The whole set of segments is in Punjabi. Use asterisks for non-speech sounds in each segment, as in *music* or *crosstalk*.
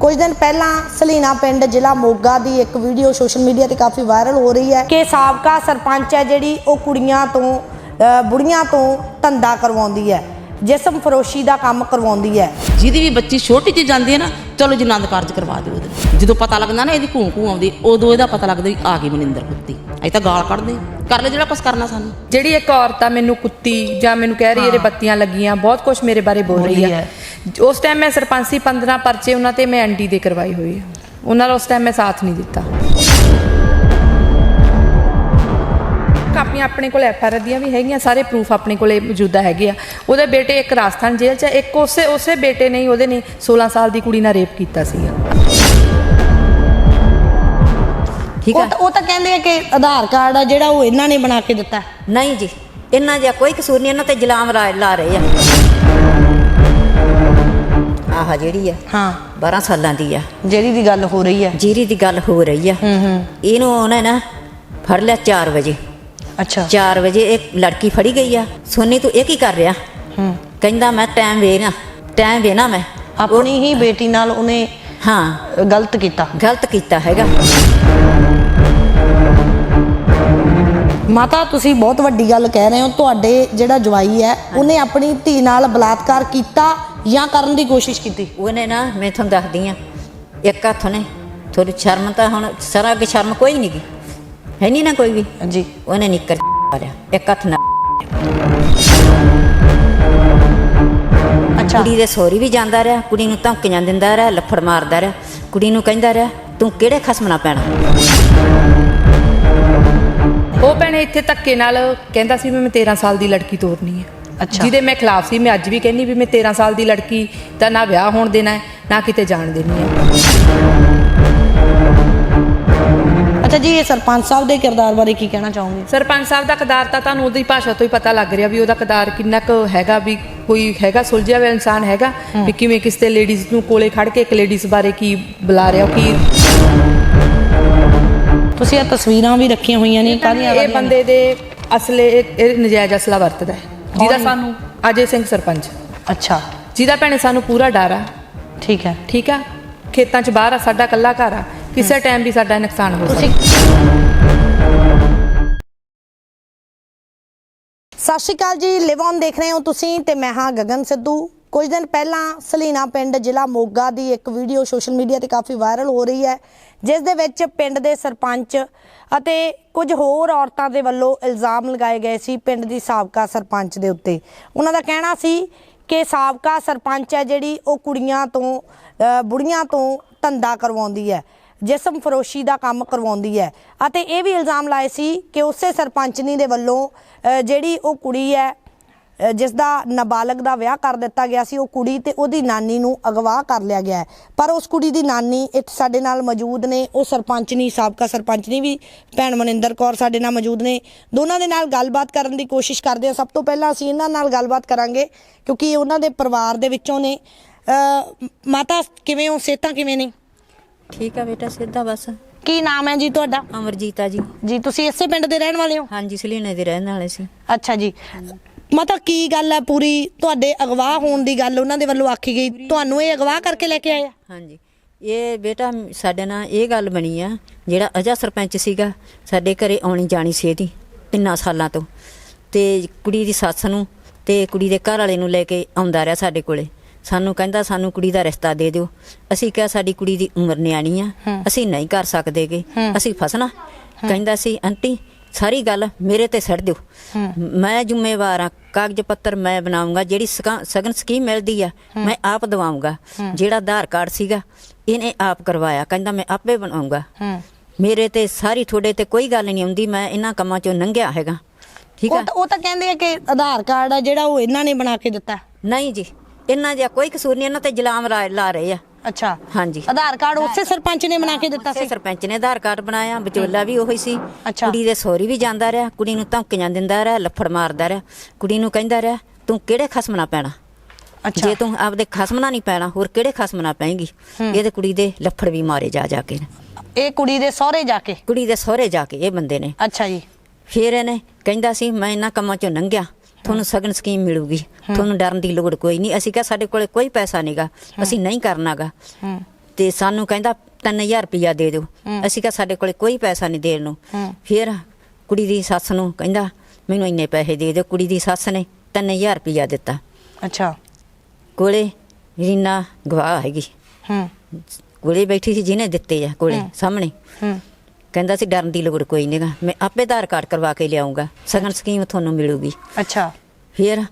ਕੁਝ ਦਿਨ ਪਹਿਲਾਂ ਸਲੀਨਾ ਪਿੰਡ ਜ਼ਿਲ੍ਹਾ ਮੋਗਾ ਦੀ ਇੱਕ ਵੀਡੀਓ ਸੋਸ਼ਲ ਮੀਡੀਆ ਤੇ ਕਾਫੀ ਵਾਇਰਲ ਹੋ ਰਹੀ ਹੈ ਕਿ ਸਾਬਕਾ ਸਰਪੰਚ ਹੈ ਜਿਹੜੀ ਉਹ ਕੁੜੀਆਂ ਤੋਂ ਬੁੜੀਆਂ ਤੋਂ ਧੰਦਾ ਕਰਵਾਉਂਦੀ ਹੈ, ਜਿਸਮ ਫਰੋਸ਼ੀ ਦਾ ਕੰਮ ਕਰਵਾਉਂਦੀ ਹੈ। ਜਿਹਦੀ ਵੀ ਬੱਚੀ ਛੋਟੀ ਜਿਹੀ ਜਾਂਦੀ ਹੈ ਨਾ, ਚਲੋ ਜੀ ਆਨੰਦ ਕਾਰਜ ਕਰਵਾ ਦਿਓ ਉਹਦੇ ਜਦੋਂ ਪਤਾ ਲੱਗਦਾ ਨਾ ਇਹਦੀ ਘੂੰ ਘੂੰ ਆਉਂਦੀ ਉਦੋਂ ਇਹਦਾ ਪਤਾ ਲੱਗਦਾ ਵੀ ਆ ਗਈ ਮਨਿੰਦਰ ਕੁੱਤੀ। ਅਸੀਂ ਤਾਂ ਗਾਲ ਕੱਢਦੇ ਕਰ ਲੈ ਜਿਹੜਾ ਕੁਛ ਕਰਨਾ ਸਾਨੂੰ। ਜਿਹੜੀ ਇੱਕ ਔਰਤ ਆ ਮੈਨੂੰ ਕੁੱਤੀ ਜਾਂ ਮੈਨੂੰ ਕਹਿ ਰਹੀ ਇਹਦੇ ਬੱਤੀਆਂ ਲੱਗੀਆਂ ਬਹੁਤ ਕੁਝ ਮੇਰੇ ਬਾਰੇ ਬੋਲ ਰਹੀ ਆ। ਉਸ ਟਾਈਮ ਮੈਂ ਸਰਪੰਚੀ 15 ਪਰਚੇ ਉਹਨਾਂ ਤੇ ਮੈਂ ਐਨਡੀ ਦੇ ਕਰਵਾਈ ਹੋਈ ਆ। ਉਹਨਾਂ ਦਾ ਉਸ ਟਾਈਮ ਮੈਂ ਸਾਥ ਨਹੀਂ ਦਿੱਤਾ। ਕਾਪੀਆਂ ਆਪਣੇ ਕੋਲ ਐਫਆਰ ਦੀਆਂ ਵੀ ਹੈਗੀਆਂ ਸਾਰੇ ਪ੍ਰੂਫ ਆਪਣੇ ਕੋਲੇ ਮੌਜੂਦਾ ਹੈਗੇ ਆ। ਉਹਦੇ ਬੇਟੇ ਇੱਕ ਰਾਜਸਥਾਨ ਜੇਲ੍ਹ 'ਚ ਇੱਕ ਉਸੇ ਉਸੇ ਬੇਟੇ ਨੇ ਹੀ ਉਹਦੇ ਨੇ 16 ਸਾਲ ਦੀ ਕੁੜੀ ਨਾਲ ਰੇਪ ਕੀਤਾ ਸੀਗਾ। ਠੀਕ ਉਹ ਹੈ। ਤਾਂ ਉਹ ਤਾਂ ਕਹਿੰਦੇ ਆ ਕਿ ਆਧਾਰ ਕਾਰਡ ਆ ਜਿਹੜਾ ਉਹ ਇਹਨਾਂ ਨੇ ਬਣਾ ਕੇ ਦਿੱਤਾ। ਨਹੀਂ ਜੀ ਇਹਨਾਂ ਜਿਹਾ ਕੋਈ ਕਸੂਰ ਨਹੀਂ ਇਹਨਾਂ ਤੇ ਜਲਾਮ ਲਾ ਲਾ ਰਹੇ ਆ। ਆਹ ਜਿਹੜੀ ਆ ਹਾਂ। 12 ਸਾਲਾਂ ਦੀ ਆ। ਜਿਹੜੀ ਦੀ ਗੱਲ ਹੋ ਰਹੀ ਹੈ ਜੀਰੀ ਦੀ ਗੱਲ ਹੋ ਰਹੀ ਆ। ਹੂੰ ਹੂੰ। ਇਹਨੂੰ ਉਹਨੇ ਨਾ ਫੜ ਲਿਆ 4 ਵਜੇ। ਅੱਛਾ। 4 ਵਜੇ ਇੱਕ ਲੜਕੀ ਫੜੀ ਗਈ ਆ। ਸੋਨੀ ਤੂੰ ਇਹ ਕੀ ਕਰ ਰਿਹਾ? ਹੂੰ। ਕਹਿੰਦਾ ਮੈਂ ਟਾਈਮ ਵੇਣਾ ਟਾਈਮ ਵੇਣਾ ਮੈਂ। ਆਪਣੀ ਹੀ ਬੇਟੀ ਨਾਲ ਉਹਨੇ ਹਾਂ। ਗਲਤ ਕੀਤਾ। ਗਲਤ ਕੀਤਾ ਹੈਗਾ। ਮਾਤਾ ਤੁਸੀਂ ਬਹੁਤ ਵੱਡੀ ਗੱਲ ਕਹਿ ਰਹੇ ਹੋ। ਤੁਹਾਡੇ ਜਿਹੜਾ ਜਵਾਈ ਹੈ ਉਹਨੇ ਆਪਣੀ ਧੀ ਨਾਲ ਬਲਾਤਕਾਰ ਕੀਤਾ ਜਾਂ ਕਰਨ ਦੀ ਕੋਸ਼ਿਸ਼ ਕੀਤੀ? ਉਹਨੇ ਨਾ ਮੈਂ ਤੁਹਾਨੂੰ ਦੱਸਦੀ ਆ ਇੱਕ ਹੱਥ ਨੇ ਥੋੜੀ ਸ਼ਰਮ ਤਾਂ ਹੁਣ ਸਾਰਾ ਅੱਗੇ ਸ਼ਰਮ ਕੋਈ ਨਹੀਂ ਗੀ। ਹੈ ਨਹੀਂ ਨਾ ਕੋਈ ਵੀ। ਜੀ ਉਹਨੇ ਨਿੱਕਰ ਮਾਰਿਆ ਇੱਕ ਹੱਥ ਨਾਲ। ਕੁੜੀ ਦੇ ਸੋਰੀ ਵੀ ਜਾਂਦਾ ਰਿਹਾ ਕੁੜੀ ਨੂੰ ਧਮਕੀਆਂ ਦਿੰਦਾ ਰਿਹਾ ਲੱਫੜ ਮਾਰਦਾ ਰਿਹਾ। ਕੁੜੀ ਨੂੰ ਕਹਿੰਦਾ ਰਿਹਾ ਤੂੰ ਕਿਹੜੇ ਖਸਮ ਨਾਲ ਪੈਣਾ ਉਹ ਭੈਣੇ ਇੱਥੇ ਧੱਕੇ ਨਾਲ ਕਹਿੰਦਾ ਸੀ ਵੀ ਮੈਂ 13 ਸਾਲ ਦੀ ਲੜਕੀ ਤੋਰਨੀ ਹੈ। ਅੱਛਾ। ਜਿਹਦੇ ਮੈਂ ਖਿਲਾਫ ਸੀ ਮੈਂ ਅੱਜ ਵੀ ਕਹਿੰਨੀ ਵੀ ਮੈਂ 13 ਸਾਲ ਦੀ ਲੜਕੀ ਦਾ ਨਾ ਵਿਆਹ ਹੋਣ ਦੇਣਾ ਹੈ ਨਾ ਕਿਤੇ ਜਾਣ ਦੇਣੀ ਹੈ। ਅੱਛਾ ਜੀ ਇਹ ਸਰਪੰਚ ਸਾਹਿਬ ਦੇ ਕਿਰਦਾਰ ਬਾਰੇ ਕੀ ਕਹਿਣਾ ਚਾਹੋਗੇ? ਸਰਪੰਚ ਸਾਹਿਬ ਦਾ ਕਦਾਰ ਤਾਂ ਤੁਹਾਨੂੰ ਉਹਦੀ ਭਾਸ਼ਾ ਤੋਂ ਹੀ ਪਤਾ ਲੱਗ ਰਿਹਾ ਵੀ ਉਹਦਾ ਕਦਾਰ ਕਿੰਨਾ ਕੁ ਹੈਗਾ ਵੀ ਕੋਈ ਹੈਗਾ ਸੁਲਝਿਆ ਹੋਇਆ ਇਨਸਾਨ ਹੈਗਾ ਵੀ ਕਿਵੇਂ ਕਿਸ ਤੇ ਲੇਡੀਜ਼ ਨੂੰ ਕੋਲੇ ਖੜ ਕੇ ਇੱਕ ਲੇਡੀਜ਼ ਬਾਰੇ ਕੀ ਬੁਲਾ ਰਿਹਾ ਕੀ ਤੁਸੀਂ ਇਹ ਤਸਵੀਰਾਂ ਵੀ ਰੱਖੀਆਂ ਹੋਈਆਂ ਨੇ ਕਾਹਦੀਆਂ ਇਹ ਬੰਦੇ ਦੇ ਅਸਲੇ ਇਹ ਨਜਾਇਜ਼ ਅਸਲਾ ਵਰਤਦਾ ਹੈ। ਜਿਹਦਾ ਸਾਨੂੰ ਅਜੇ ਸਿੰਘ ਸਰਪੰਚ। ਅੱਛਾ। ਜਿਹਦਾ ਭੈਣੇ ਸਾਨੂੰ ਪੂਰਾ ਡਰ ਆ। ਠੀਕ ਹੈ। ਠੀਕ ਆ? ਖੇਤਾਂ 'ਚ ਬਾਹਰ ਆ ਸਾਡਾ ਕੱਲਾ ਘਰ ਆ। ਕਿਸੇ ਟਾਈਮ ਵੀ ਸਾਡਾ ਨੁਕਸਾਨ ਹੋ ਸਕਦਾ ਤੁਸੀਂ ਸਤਿ ਸ਼੍ਰੀ ਅਕਾਲ ਜੀ ਲਿਵ ਔਨ ਦੇਖ ਰਹੇ ਹੋ ਤੁਸੀਂ ਤੇ ਮੈਂ ਹਾਂ ਗਗਨ ਸਿੱਧੂ। ਕੁਝ ਦਿਨ ਪਹਿਲਾਂ ਸਲੀਨਾ ਪਿੰਡ ਜ਼ਿਲ੍ਹਾ ਮੋਗਾ ਦੀ ਇੱਕ ਵੀਡੀਓ ਸੋਸ਼ਲ ਮੀਡੀਆ ਤੇ ਕਾਫੀ ਵਾਇਰਲ ਹੋ ਰਹੀ ਹੈ ਜਿਸ ਦੇ ਵਿੱਚ ਪਿੰਡ ਦੇ ਸਰਪੰਚ ਅਤੇ ਕੁਝ ਹੋਰ ਔਰਤਾਂ ਦੇ ਵੱਲੋਂ ਇਲਜ਼ਾਮ ਲਗਾਏ ਗਏ ਸੀ ਪਿੰਡ ਦੀ ਸਾਬਕਾ ਸਰਪੰਚ ਦੇ ਉੱਤੇ। ਉਹਨਾਂ ਦਾ ਕਹਿਣਾ ਸੀ ਕਿ ਸਾਬਕਾ ਸਰਪੰਚ ਹੈ ਜਿਹੜੀ ਉਹ ਕੁੜੀਆਂ ਤੋਂ ਅ, ਬੁੜੀਆਂ ਤੋਂ ਧੰਦਾ ਕਰਵਾਉਂਦੀ ਹੈ। ਜਿਸਮ ਫਰੋਸ਼ੀ ਦਾ ਕੰਮ ਕਰਵਾਉਂਦੀ ਹੈ। ਅਤੇ ਇਹ ਵੀ ਇਲਜ਼ਾਮ ਲਾਏ ਸੀ ਕਿ ਉਸੇ ਸਰਪੰਚਨੀ ਦੇ ਵੱਲੋਂ ਜਿਹੜੀ ਉਹ ਕੁੜੀ ਹੈ ਅ, ਜਿਸ ਦਾ ਨਾਬਾਲਗ ਦਾ ਵਿਆਹ ਕਰ ਦਿੱਤਾ ਗਿਆ ਸੀ ਉਹ ਕੁੜੀ ਤੇ ਉਹਦੀ ਨਾਨੀ ਨੂੰ ਅਗਵਾ ਕਰ ਲਿਆ ਗਿਆ ਹੈ। ਪਰ ਉਸ ਕੁੜੀ ਦੀ ਨਾਨੀ ਇੱਥੇ ਸਾਡੇ ਨਾਲ ਮੌਜੂਦ ਨੇ ਉਹ ਸਰਪੰਚਨੀ ਸਾਬਕਾ ਸਰਪੰਚਨੀ ਵੀ ਭੈਣ ਮਨਿੰਦਰ ਕੌਰ ਸਾਡੇ ਨਾਲ ਮੌਜੂਦ ਨੇ। ਦੋਨਾਂ ਦੇ ਨਾਲ ਗੱਲਬਾਤ ਕਰਨ ਦੀ ਕੋਸ਼ਿਸ਼ ਕਰਦੇ ਹਾਂ। ਸਭ ਤੋਂ ਪਹਿਲਾਂ ਅਸੀਂ ਇਹਨਾਂ ਨਾਲ ਗੱਲਬਾਤ ਕਰਾਂਗੇ ਕਿਉਂਕਿ ਉਹਨਾਂ ਦੇ ਪਰਿਵਾਰ ਦੇ ਵਿੱਚੋਂ ਨੇ। ਮਾਤਾ ਕਿਵੇਂ ਹੋ? ਸਿਹਤਾਂ ਕਿਵੇਂ ਨੇ? ਠੀਕ ਆ ਬੇਟਾ ਸਿੱਧਾ ਬਸ। ਕੀ ਨਾਮ ਹੈ ਜੀ ਤੁਹਾਡਾ? ਅਮਰਜੀਤ ਆ ਜੀ। ਜੀ ਤੁਸੀਂ ਇਸੇ ਪਿੰਡ ਦੇ ਰਹਿਣ ਵਾਲੇ ਹੋ? ਹਾਂਜੀ ਸਲੀਨੇ ਦੇ ਰਹਿਣ ਵਾਲੇ ਸੀ। ਅੱਛਾ ਜੀ। ਮਤਲਬ ਕੀ ਗੱਲ ਹੈ ਪੂਰੀ? ਤੁਹਾਡੇ ਅਗਵਾ ਹੋਣ ਦੀ ਗੱਲ ਉਹਨਾਂ ਦੇ ਵੱਲੋਂ ਆਖੀ ਗਈ। ਤੁਹਾਨੂੰ ਇਹ ਅਗਵਾ ਕਰਕੇ ਲੈ ਕੇ ਆਏ ਆ? ਹਾਂਜੀ। ਇਹ ਬੇਟਾ ਸਾਡੇ ਨਾਲ ਇਹ ਗੱਲ ਬਣੀ ਆ ਜਿਹੜਾ ਅਜਾ ਸਰਪੰਚ ਸੀਗਾ ਸਾਡੇ ਘਰੇ ਆਉਣੀ ਜਾਣੀ ਸੀ ਇਹਦੀ ਤਿੰਨਾਂ ਸਾਲਾਂ ਤੋਂ। ਤੇ ਕੁੜੀ ਦੀ ਸੱਸ ਨੂੰ ਤੇ ਕੁੜੀ ਦੇ ਘਰ ਵਾਲੇ ਨੂੰ ਲੈ ਕੇ ਆਉਂਦਾ ਰਿਹਾ ਸਾਡੇ ਕੋਲੇ। ਸਾਨੂੰ ਕਹਿੰਦਾ ਸਾਨੂੰ ਕੁੜੀ ਦਾ ਰਿਸ਼ਤਾ ਦੇ ਦਿਓ। ਅਸੀਂ ਕਿਹਾ ਸਾਡੀ ਕੁੜੀ ਦੀ ਉਮਰ ਨਿਆਣੀ ਆ। ਅਸੀਂ ਨਹੀਂ ਕਰ ਸਕਦੇਗੇ। ਅਸੀਂ ਫਸਣਾ। ਕਹਿੰਦਾ ਸੀ ਆਂਟੀ ਸਾਰੀ ਗੱਲ ਮੇਰੇ ਤੇ ਛੱਡ ਦਿਓ। ਮੈਂ ਜ਼ਿੰਮੇਵਾਰ ਆ। ਕਾਗਜ਼ ਪੱਤਰ ਮੈਂ ਬਣਾਉਂਗਾ। ਜਿਹੜੀ ਸਗਨ ਸਕੀਮ ਮਿਲਦੀ ਆ ਮੈਂ ਆਪ ਦਵਾਉਂਗਾ। ਜਿਹੜਾ ਆਧਾਰ ਕਾਰਡ ਸੀਗਾ ਇਹਨੇ ਆਪ ਕਰਵਾਇਆ। ਕਹਿੰਦਾ ਮੈਂ ਆਪੇ ਬਣਾਉਂਗਾ। ਮੇਰੇ ਤੇ ਸਾਰੀ ਤੁਹਾਡੇ ਤੇ ਕੋਈ ਗੱਲ ਨਹੀਂ ਆਉਂਦੀ ਮੈਂ ਇਹਨਾਂ ਕੰਮਾਂ ਚੋਂ ਲੰਘਿਆ ਹੈਗਾ। ਠੀਕ ਆ? ਉਹ ਤਾਂ ਕਹਿੰਦੇ ਆ ਕਿ ਆਧਾਰ ਕਾਰਡ ਆ ਜਿਹੜਾ ਉਹ ਇਹਨਾਂ ਨੇ ਬਣਾ ਕੇ ਦਿੱਤਾ। ਨਹੀਂ ਜੀ। ਇਹਨਾਂ ਜਿਹਾ ਕੋਈ ਕਸੂਰ ਨਹੀਂ ਇਹਨਾਂ ਤੇ ਜਲਾਮ ਲਾ ਲਾ ਰਹੇ ਆ। ਅੱਛਾ। ਹਾਂਜੀ। ਆਧਾਰ ਕਾਰਡ ਉਸੇ ਸਰਪੰਚ ਨੇ ਬਣਾ ਕੇ ਦਿੱਤਾ ਸੀ? ਸਰਪੰਚ ਨੇ ਆਧਾਰ ਕਾਰਡ ਬਣਾਇਆ ਵਿਚੋਲਾ ਵੀ ਉਹੀ ਸੀ। ਅੱਛਾ। ਕੁੜੀ ਦੇ ਸੋਰੀ ਵੀ ਜਾਂਦਾ ਰਿਹਾ ਕੁੜੀ ਨੂੰ ਧਮਕੀਆਂ ਦਿੰਦਾ ਰਿਹਾ ਲੱਫੜ ਮਾਰਦਾ ਰਿਹਾ। ਕੁੜੀ ਨੂੰ ਕਹਿੰਦਾ ਰਿਹਾ ਤੂੰ ਕਿਹੜੇ ਖਸਮ ਨਾਲ ਪੈਣਾ? ਅੱਛਾ। ਜੇ ਤੂੰ ਆਪਦੇ ਖਸਮ ਨਾਲ ਨਹੀਂ ਪੈਣਾ ਹੋਰ ਕਿਹੜੇ ਖਸਮ ਨਾਲ ਪੈਂਗੀ ਇਹ ਤੇ ਕੁੜੀ ਦੇ ਲੱਫੜ ਵੀ ਮਾਰੇ ਜਾ ਜਾ ਕੇ ਇਹ ਕੁੜੀ ਦੇ ਸਹੁਰੇ ਜਾ ਕੇ? ਕੁੜੀ ਦੇ ਸਹੁਰੇ ਜਾ ਕੇ ਇਹ ਬੰਦੇ ਨੇ। ਅੱਛਾ ਜੀ। ਫਿਰ ਇਹਨੇ ਕਹਿੰਦਾ ਸੀ ਮੈਂ ਇਹਨਾਂ ਕੰਮਾਂ ਚੋਂ ਲੰਘਿਆ ਤੁਹਾਨੂੰ ਸਗਨ ਸਕੀਮ ਮਿਲੂਗੀ। ਤੁਹਾਨੂੰ ਡਰਨ ਦੀ ਲੋੜ ਕੋਈ ਨਹੀਂ। ਅਸੀਂ ਕਿਹਾ ਸਾਡੇ ਕੋਲੇ ਕੋਈ ਪੈਸਾ ਨਹੀਂਗਾ ਅਸੀਂ ਨਹੀਂ ਕਰਨਾਗਾ ਤੇ ਸਾਨੂੰ ਕਹਿੰਦਾ 3000 ਰੁਪਇਆ ਦੇ ਦਿਓ। ਅਸੀਂ ਕਿਹਾ ਸਾਡੇ ਕੋਲੇ ਕੋਈ ਪੈਸਾ ਨਹੀਂ ਦੇਣ ਨੂੰ। ਫਿਰ ਕੁੜੀ ਦੀ ਸੱਸ ਨੂੰ ਕਹਿੰਦਾ ਮੈਨੂੰ ਇੰਨੇ ਪੈਸੇ ਦੇ ਦਿਓ। ਕੁੜੀ ਦੀ ਸੱਸ ਨੇ 3000 ਰੁਪਇਆ ਦਿੱਤਾ। ਅੱਛਾ। ਕੋਲੇ ਰੀਨਾ ਗਵਾਹ ਹੈਗੀ। ਹੂੰ। ਕੋਲੇ ਬੈਠੀ ਸੀ ਜਿਹਨੇ ਦਿੱਤੇ ਆ ਕੋਲੇ ਸਾਹਮਣੇ। ਹੂੰ। ਕਹਿੰਦਾ ਸੀ ਡਰਨ ਦੀ ਲੋੜ ਕੋਈ ਨਹੀਂਗਾ ਮੈਂ ਆਪੇ ਆਧਾਰ ਕਾਰਡ ਕਰਵਾ ਕੇ ਲਿਆਉਂਗਾ ਸਗਨ ਸਕੀਮ ਤੁਹਾਨੂੰ ਮਿਲੂਗੀ। ਅੱਛਾ। ਫਿਰ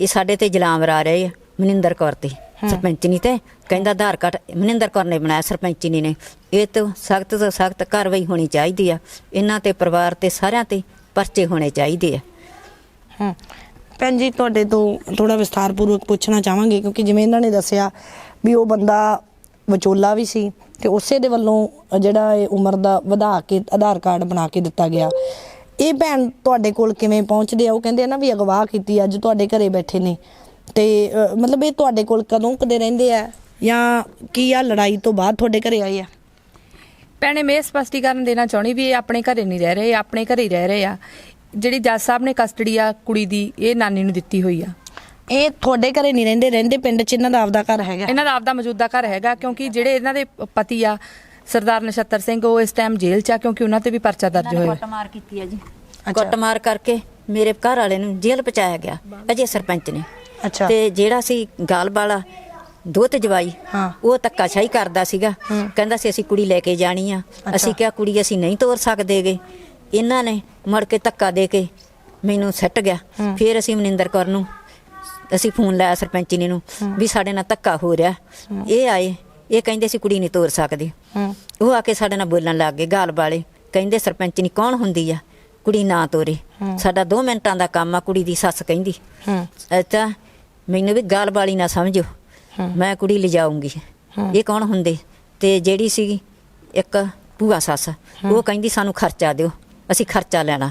ਇਹ ਸਾਡੇ ਤੇ ਜਲਾਮ ਰਾ ਰਹੇ ਆ ਮਨਿੰਦਰ ਕੌਰ ਤੇ। ਸਰਪੰਚਨੀ ਤੇ। ਕਹਿੰਦਾ ਆਧਾਰ ਕਾਰਡ ਮਨਿੰਦਰ ਕੌਰ ਨੇ ਬਣਾਇਆ ਸਰਪੰਚਨੀ ਨੇ ਇਹ ਤੋਂ ਸਖਤ ਤੋਂ ਸਖਤ ਕਾਰਵਾਈ ਹੋਣੀ ਚਾਹੀਦੀ ਆ। ਇਹਨਾਂ ਤੇ ਪਰਿਵਾਰ ਤੇ ਸਾਰਿਆਂ ਤੇ ਪਰਚੇ ਹੋਣੇ ਚਾਹੀਦੇ ਆ। ਹੂੰ। ਭੈਣ ਜੀ ਤੁਹਾਡੇ ਤੋਂ ਥੋੜਾ ਵਿਸਥਾਰਪੂਰਵਕ ਪੁੱਛਣਾ ਚਾਹਾਂਗੇ ਕਿਉਂਕਿ ਜਿਵੇਂ ਇਹਨਾਂ ਨੇ ਦੱਸਿਆ ਵੀ ਉਹ ਬੰਦਾ ਵਿਚੋਲਾ ਵੀ ਸੀ ਤੇ ਉਸੇ ਦੇ ਵੱਲੋਂ ਜਿਹੜਾ ਇਹ ਉਮਰ ਦਾ ਵਧਾ ਕੇ ਆਧਾਰ ਕਾਰਡ ਬਣਾ ਕੇ ਦਿੱਤਾ ਗਿਆ। ਇਹ ਭੈਣ ਤੁਹਾਡੇ ਕੋਲ ਕਿਵੇਂ ਪਹੁੰਚਦੇ ਆ? ਉਹ ਕਹਿੰਦੇ ਆ ਨਾ ਵੀ ਅਗਵਾਹ ਕੀਤੀ ਅੱਜ ਤੁਹਾਡੇ ਘਰੇ ਬੈਠੇ ਨੇ। ਤੇ ਮਤਲਬ ਇਹ ਤੁਹਾਡੇ ਕੋਲ ਕਦੋਂ ਕਦੇ ਰਹਿੰਦੇ ਆ? ਜਾਂ ਕੀ ਆ ਲੜਾਈ ਤੋਂ ਬਾਅਦ ਤੁਹਾਡੇ ਘਰੇ ਆਏ ਆ? ਭੈਣੇ, ਮੈਂ ਇਹ ਸਪਸ਼ਟੀਕਰਨ ਦੇਣਾ ਚਾਹੁੰਦੀ ਵੀ ਇਹ ਆਪਣੇ ਘਰੇ ਨਹੀਂ ਰਹਿ ਰਹੇ ਆਪਣੇ ਘਰੇ ਹੀ ਰਹਿ ਰਹੇ ਆ। ਜਿਹੜੀ ਜੱਜ ਸਾਹਿਬ ਨੇ ਕਸਟਡੀ ਆ ਕੁੜੀ ਦੀ, ਇਹ ਨਾਨੀ ਨੂੰ ਦਿੱਤੀ ਹੋਈ ਆ। ਇਹ ਤੁਹਾਡੇ ਘਰੇ ਨਹੀਂ ਰਹਿੰਦੇ ਰਹਿੰਦੇ ਪਿੰਡ 'ਚ ਇਹਨਾਂ ਦਾ ਆਪਦਾ ਘਰ ਹੈਗਾ। ਇਹਨਾਂ ਦਾ ਆਪਦਾ ਮੌਜੂਦਾ ਘਰ ਹੈਗਾ ਕਿਉਂਕਿ ਜਿਹੜੇ ਇਹਨਾਂ ਦੇ ਪਤੀ ਆ ਸਰਦਾਰ ਨਛੱਤਰ ਸਿੰਘ ਉਹ ਇਸ ਟਾਈਮ ਜੇਲ੍ਹ 'ਚ ਆ ਕਿਉਂਕਿ ਉਹਨਾਂ ਤੇ ਵੀ ਪਰਚਾ ਦਰਜ ਹੋਇਆ। ਕੁੱਟਮਾਰ ਕੀਤੀ ਆ ਜੀ। ਕੁੱਟਮਾਰ ਕਰਕੇ ਮੇਰੇ ਘਰ ਵਾਲੇ ਨੂੰ ਜੇਲ੍ਹ ਪਹੁੰਚਾਇਆ ਗਿਆ ਅਜੇ ਸਰਪੰਚ ਨੇ। ਅੱਛਾ। ਤੇ ਜਿਹੜਾ ਸੀ ਗਾਲ ਵਾਲਾ ਦੋ ਤੇ ਜਵਾਈ ਹਾਂ। ਉਹ ਧੱਕਾਸ਼ਾਹੀ ਕਰਦਾ ਸੀਗਾ। ਕਹਿੰਦਾ ਸੀ ਅਸੀਂ ਕੁੜੀ ਲੈ ਕੇ ਜਾਣੀ ਆ। ਅਸੀਂ ਕਿਹਾ ਕੁੜੀ ਅਸੀਂ ਨਹੀਂ ਤੋਰ ਸਕਦੇਗੇ ਇਹਨਾਂ ਨੇ ਮੜ ਕੇ ਧੱਕਾ ਦੇ ਕੇ ਮੈਨੂੰ ਸੱਟ ਗਿਆ। ਫਿਰ ਅਸੀਂ ਮਨਿੰਦਰ ਕੌਰ ਨੂੰ ਅਸੀਂ ਫੋਨ ਲਾਇਆ ਸਰਪੰਚ ਨੇ ਨੂੰ ਵੀ ਸਾਡੇ ਨਾਲ ਧੱਕਾ ਹੋ ਰਿਹਾ। ਇਹ ਆਏ ਇਹ ਕਹਿੰਦੇ ਸੀ ਕੁੜੀ ਨਹੀਂ ਤੋਰ ਸਕਦੇ। ਉਹ ਆ ਕੇ ਸਾਡੇ ਨਾਲ ਬੋਲਣ ਲੱਗ ਗਏ ਗਾਲ ਵਾਲੇ। ਕਹਿੰਦੇ ਸਰਪੰਚ ਨਹੀਂ ਕੌਣ ਹੁੰਦੀ ਆ? ਕੁੜੀ ਨਾ ਤੋਰੇ। ਸਾਡਾ 2 ਮਿੰਟਾਂ ਦਾ ਕੰਮ ਆ ਕੁੜੀ ਦੀ ਸੱਸ ਕਹਿੰਦੀ। ਹੂੰ। ਅੱਛਾ ਮੈਨੂੰ ਵੀ ਗਾਲ ਵਾਲੀ ਨਾ ਸਮਝੋ। ਮੈਂ ਕੁੜੀ ਲਿਜਾਉਂਗੀ ਇਹ ਕੌਣ ਹੁੰਦੇ? ਤੇ ਜਿਹੜੀ ਸੀ ਇੱਕ ਭੂਆ ਸੱਸ ਉਹ ਕਹਿੰਦੀ ਸਾਨੂੰ ਖਰਚਾ ਦਿਓ ਅਸੀਂ ਖਰਚਾ ਲੈਣਾ।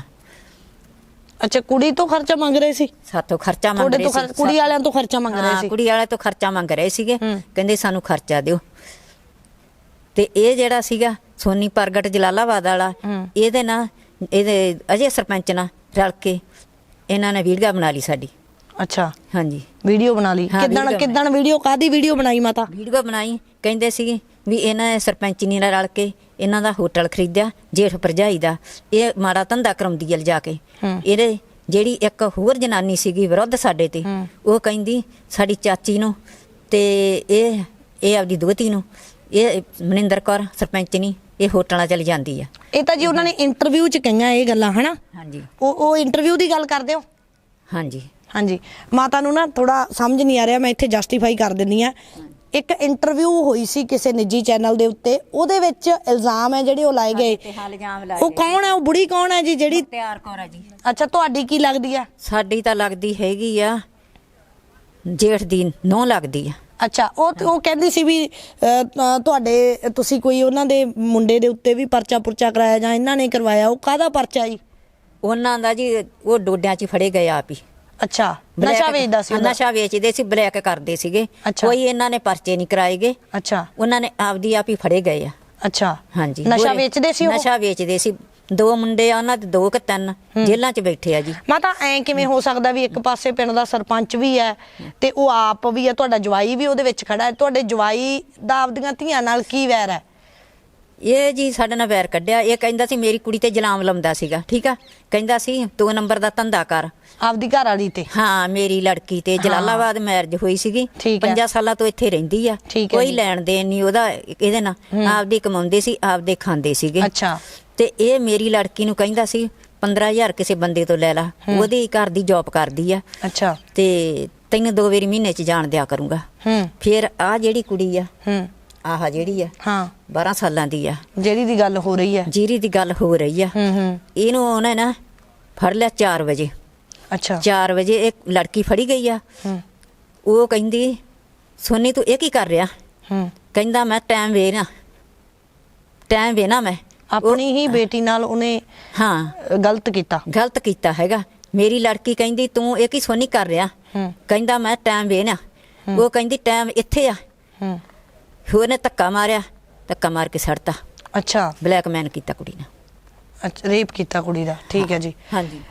ਅੱਛਾ ਕੁੜੀ ਤੋਂ ਖਰਚਾ ਮੰਗ ਰਹੇ ਸੀ? ਸਾਥੋਂ ਖਰਚਾ ਮੰਗ ਤੁਹਾਡੇ ਰਹੇ ਤੋਂ ਸੀ ਖਰ- ਕੁੜੀ ਵਾਲਿਆਂ ਤੋਂ ਖਰਚਾ ਮੰਗ ਰਹੇ ਹਾਂ, ਸੀ? ਕੁੜੀ ਵਾਲੇ ਤੋਂ ਖਰਚਾ ਮੰਗ ਰਹੇ ਸੀਗੇ। ਹੂੰ। ਕਹਿੰਦੇ ਸਾਨੂੰ ਖਰਚਾ ਦਿਓ। ਤੇ ਇਹ ਜਿਹੜਾ ਸੀਗਾ ਸੋਨੀ ਪ੍ਰਗਟ ਜਲਾਲਾਬਾਦ ਵਾਲਾ ਹੂੰ। ਇਹਦੇ ਨਾਲ ਇਹਦੇ ਅਜੇ ਸਰਪੰਚ ਨਾਲ ਰਲ ਕੇ ਇਹਨਾਂ ਨੇ ਵੀਡੀਓ ਬਣਾ ਲਈ ਸਾਡੀ। ਅੱਛਾ। ਹਾਂਜੀ। ਵੀਡੀਓ ਬਣਾ ਲਈ। ਹਾਂ, ਵੀਡੀਓ ਕਿੱਦਣ ਵੀਡੀਓ ਕਾਦੀ ਵੀਡੀਓ ਬਣਾਈ ਮਾਤਾ? ਵੀਡੀਓ ਬਣਾਈ ਕਹਿੰਦੇ ਸੀਗੇ ਵੀ ਇਹਨਾਂ ਨੇ ਸਰਪੰਚਨੀ ਨਾਲ ਰਲ ਕੇ ਇਹਨਾਂ ਦਾ ਹੋਟਲ ਖਰੀਦਿਆ ਜੇਠ ਭਰਜਾਈ ਦਾ। ਇਹ ਮਾੜਾ ਧੰਦਾ ਕਰਾਉਂਦੀ ਆ ਲਿਜਾ ਕੇ। ਇਹਦੇ ਜਿਹੜੀ ਇੱਕ ਹੋਰ ਜਨਾਨੀ ਸੀਗੀ ਵਿਰੁੱਧ ਸਾਡੇ ਤੇ। ਉਹ ਕਹਿੰਦੀ ਸਾਡੀ ਚਾਚੀ ਨੂੰ ਤੇ ਇਹ ਇਹ ਆਪਦੀ ਦੋਤੀ ਨੂੰ ਇਹ ਮਨਿੰਦਰ ਕੌਰ ਸਰਪੰਚਨੀ ਇਹ ਹੋਟਲਾਂ ਚਲ ਜਾਂਦੀ ਆ। ਇਹ ਤਾਂ ਜੀ ਉਹਨਾਂ ਨੇ ਇੰਟਰਵਿਊ 'ਚ ਕਹੀਆਂ ਇਹ ਗੱਲਾਂ ਹਨਾ? ਹਾਂਜੀ। ਉਹ ਉਹ ਇੰਟਰਵਿਊ ਦੀ ਗੱਲ ਕਰਦੇ ਹੋ? ਹਾਂਜੀ। ਹਾਂਜੀ। ਮਾਤਾ ਨੂੰ ਨਾ ਥੋੜਾ ਸਮਝ ਨਹੀਂ ਆ ਰਿਹਾ ਮੈਂ ਇੱਥੇ ਜਸਟੀਫਾਈ ਕਰ ਦਿੰਨੀ ਆ ਇੱਕ ਇੰਟਰਵਿਊ ਹੋਈ ਸੀ ਕਿਸੇ ਨਿੱਜੀ ਚੈਨਲ ਦੇ ਉੱਤੇ ਉਹਦੇ ਵਿੱਚ ਇਲਜ਼ਾਮ ਹੈ ਜਿਹੜੇ ਉਹ ਲਾਏ ਗਏ। ਇਲਜ਼ਾਮ ਉਹ ਕੌਣ ਹੈ? ਉਹ ਬੁੜੀ ਕੌਣ ਹੈ ਜੀ ਜਿਹੜੀ ਤਿਆਰ ਕੌਰ ਆ ਜੀ। ਅੱਛਾ ਤੁਹਾਡੀ ਕੀ ਲੱਗਦੀ ਆ? ਸਾਡੀ ਤਾਂ ਲੱਗਦੀ ਹੈਗੀ ਆ ਜੇਠ ਦੀ ਨੌ ਲੱਗਦੀ ਆ। ਅੱਛਾ ਉਹ ਉਹ ਕਹਿੰਦੀ ਸੀ ਵੀ ਤੁਹਾਡੇ ਤੁਸੀਂ ਕੋਈ ਉਹਨਾਂ ਦੇ ਮੁੰਡੇ ਦੇ ਉੱਤੇ ਵੀ ਪਰਚਾ ਪੁਰਚਾ ਕਰਾਇਆ ਜਾਂ ਇਹਨਾਂ ਨੇ ਕਰਵਾਇਆ ਉਹ ਕਾਹਦਾ ਪਰਚਾ ਜੀ? ਉਹਨਾਂ ਦਾ ਜੀ ਉਹ ਡੋਡਿਆਂ 'ਚ ਹੀ ਫੜੇ ਗਏ ਆਪ ਹੀ। ਅੱਛਾ ਨਸ਼ਾ ਵੇਚਦਾ ਸੀ ਉਹਦਾ। ਨਸ਼ਾ ਵੇਚਦੇ ਸੀ ਬਲੈਕ ਕਰਦੇ ਸੀਗੇ। ਅੱਛਾ। ਕੋਈ ਇਹਨਾਂ ਨੇ ਪਰਚੇ ਨਹੀਂ ਕਰਾਏਗੇ ਅੱਛਾ। ਉਹਨਾਂ ਨੇ ਆਪਦੀ ਆਪ ਹੀ ਫੜੇ ਗਏ ਆ। ਅੱਛਾ। ਹਾਂਜੀ। ਨਸ਼ਾ ਵੇਚਦੇ ਸੀ ਉਹ? ਨਸ਼ਾ ਵੇਚਦੇ ਸੀ। ਦੋ ਮੁੰਡੇ ਆ ਉਹਨਾਂ ਦੇ ਦੋ ਕਿ ਤਿੰਨ ਜੇਲ੍ਹਾਂ 'ਚ ਬੈਠੇ ਆ ਜੀ। ਮਾਤਾ ਐ ਕਿਵੇਂ ਹੋ ਸਕਦਾ ਵੀ ਇੱਕ ਪਾਸੇ ਪਿੰਡ ਦਾ ਸਰਪੰਚ ਵੀ ਹੈ ਤੇ ਉਹ ਆਪ ਵੀ ਹੈ ਤੁਹਾਡਾ ਜਵਾਈ ਵੀ ਉਹਦੇ ਵਿੱਚ ਖੜਾ ਹੈ। ਤੁਹਾਡੇ ਜਵਾਈ ਦਾ ਆਪਦੀਆਂ ਧੀਆਂ ਨਾਲ ਕੀ ਵੈਰ ਹੈ? ਇਹ ਜੀ ਸਾਡੇ ਨਾਲ ਵੈਰ ਕੱਢਿਆ। ਇਹ ਕਹਿੰਦਾ ਸੀ ਮੇਰੀ ਕੁੜੀ ਤੇ ਜਲਾਮ ਲਾਉਂਦਾ ਸੀਗਾ ਠੀਕ ਆ? ਕਹਿੰਦਾ ਸੀ ਦੋ ਨੰਬਰ ਦਾ ਧੰਦਾ ਕਰ। ਆਪਦੀ ਘਰ ਵਾਲੀ ਤੇ? ਹਾਂ ਮੇਰੀ ਲੜਕੀ ਤੇ ਜਲਾਲਾਬਾਦ ਮੈਰਿਜ ਹੋਈ ਸੀਗੀ। ਠੀਕ ਹੈ। 5 ਸਾਲਾਂ ਤੋਂ ਇੱਥੇ ਰਹਿੰਦੀ ਆ। ਠੀਕ ਹੈ ਕੋਈ ਜੀ। ਲੈਣ ਦੇਣ ਨਹੀਂ ਉਹਦਾ ਇਹਦੇ ਨਾਲ। ਆਪਦੀ ਕਮਾਉਂਦੇ ਸੀ ਆਪਦੇ ਖਾਂਦੇ ਸੀਗੇ। ਅੱਛਾ। ਤੇ ਇਹ ਮੇਰੀ ਲੜਕੀ ਨੂੰ ਕਹਿੰਦਾ ਸੀ 15000 ਕਿਸੇ ਬੰਦੇ ਤੋਂ ਲੈ ਲਾ। ਉਹਦੀ ਘਰ ਦੀ ਜੌਬ ਕਰਦੀ ਆ। ਅੱਛਾ। ਤੇ ਤੈਨੂੰ ਦੋ ਵਾਰੀ ਮਹੀਨੇ ਚ ਜਾਣ ਦਿਆ ਕਰੂੰਗਾ। ਹੂੰ। ਫਿਰ ਆ ਜਿਹੜੀ ਕੁੜੀ ਆ ਹੂੰ। ਆਹ ਜਿਹੜੀ ਆ ਹਾਂ। 12 ਸਾਲਾਂ ਦੀ ਆ। ਜਿਹੜੀ ਦੀ ਗੱਲ ਹੋ ਰਹੀ ਹੈ ਜੀਰੀ ਦੀ ਗੱਲ ਹੋ ਰਹੀ ਆ ਹੂੰ ਹੂੰ। ਇਹਨੂੰ ਉਹਨੇ ਨਾ ਫੜ ਲਿਆ 4 ਵਜੇ। ਅੱਛਾ। 4 ਵਜੇ ਇੱਕ ਲੜਕੀ ਫੜੀ ਗਈ ਆ। ਹੂੰ। ਉਹ ਕਹਿੰਦੀ ਸੋਨੀ ਤੂੰ ਇਹ ਕੀ ਕਰ ਰਿਹਾ? ਹੂੰ। ਕਹਿੰਦਾ ਮੈਂ ਟਾਈਮ ਵੇਨਾ ਟਾਈਮ ਵੇਨਾ ਮੈਂ। ਆਪਣੀ ਹੀ ਬੇਟੀ ਨਾਲ ਉਹਨੇ ਹਾਂ। ਗਲਤ ਕੀਤਾ। ਗਲਤ ਕੀਤਾ ਹੈਗਾ। ਮੇਰੀ ਲੜਕੀ ਕਹਿੰਦੀ ਤੂੰ ਇਹ ਕੀ ਸੋਨੀ ਕਰ ਰਿਹਾ? ਹੂੰ। ਕਹਿੰਦਾ ਮੈਂ ਟਾਈਮ ਵੇਨਾ ਉਹ ਕਹਿੰਦੀ ਟਾਈਮ ਇੱਥੇ ਆ। ਹੂੰ ਹੋਰ ਨੇ ਧੱਕਾ ਮਾਰਿਆ ਧੱਕਾ ਮਾਰ ਕੇ ਸੜਤਾ। ਅੱਛਾ। ਬਲੈਕਮੈਨ ਕੀਤਾ ਕੁੜੀ ਨੇ। ਅੱਛਾ ਰੇਪ ਕੀਤਾ ਕੁੜੀ ਦਾ। ਠੀਕ ਹੈ ਜੀ। ਹਾਂਜੀ।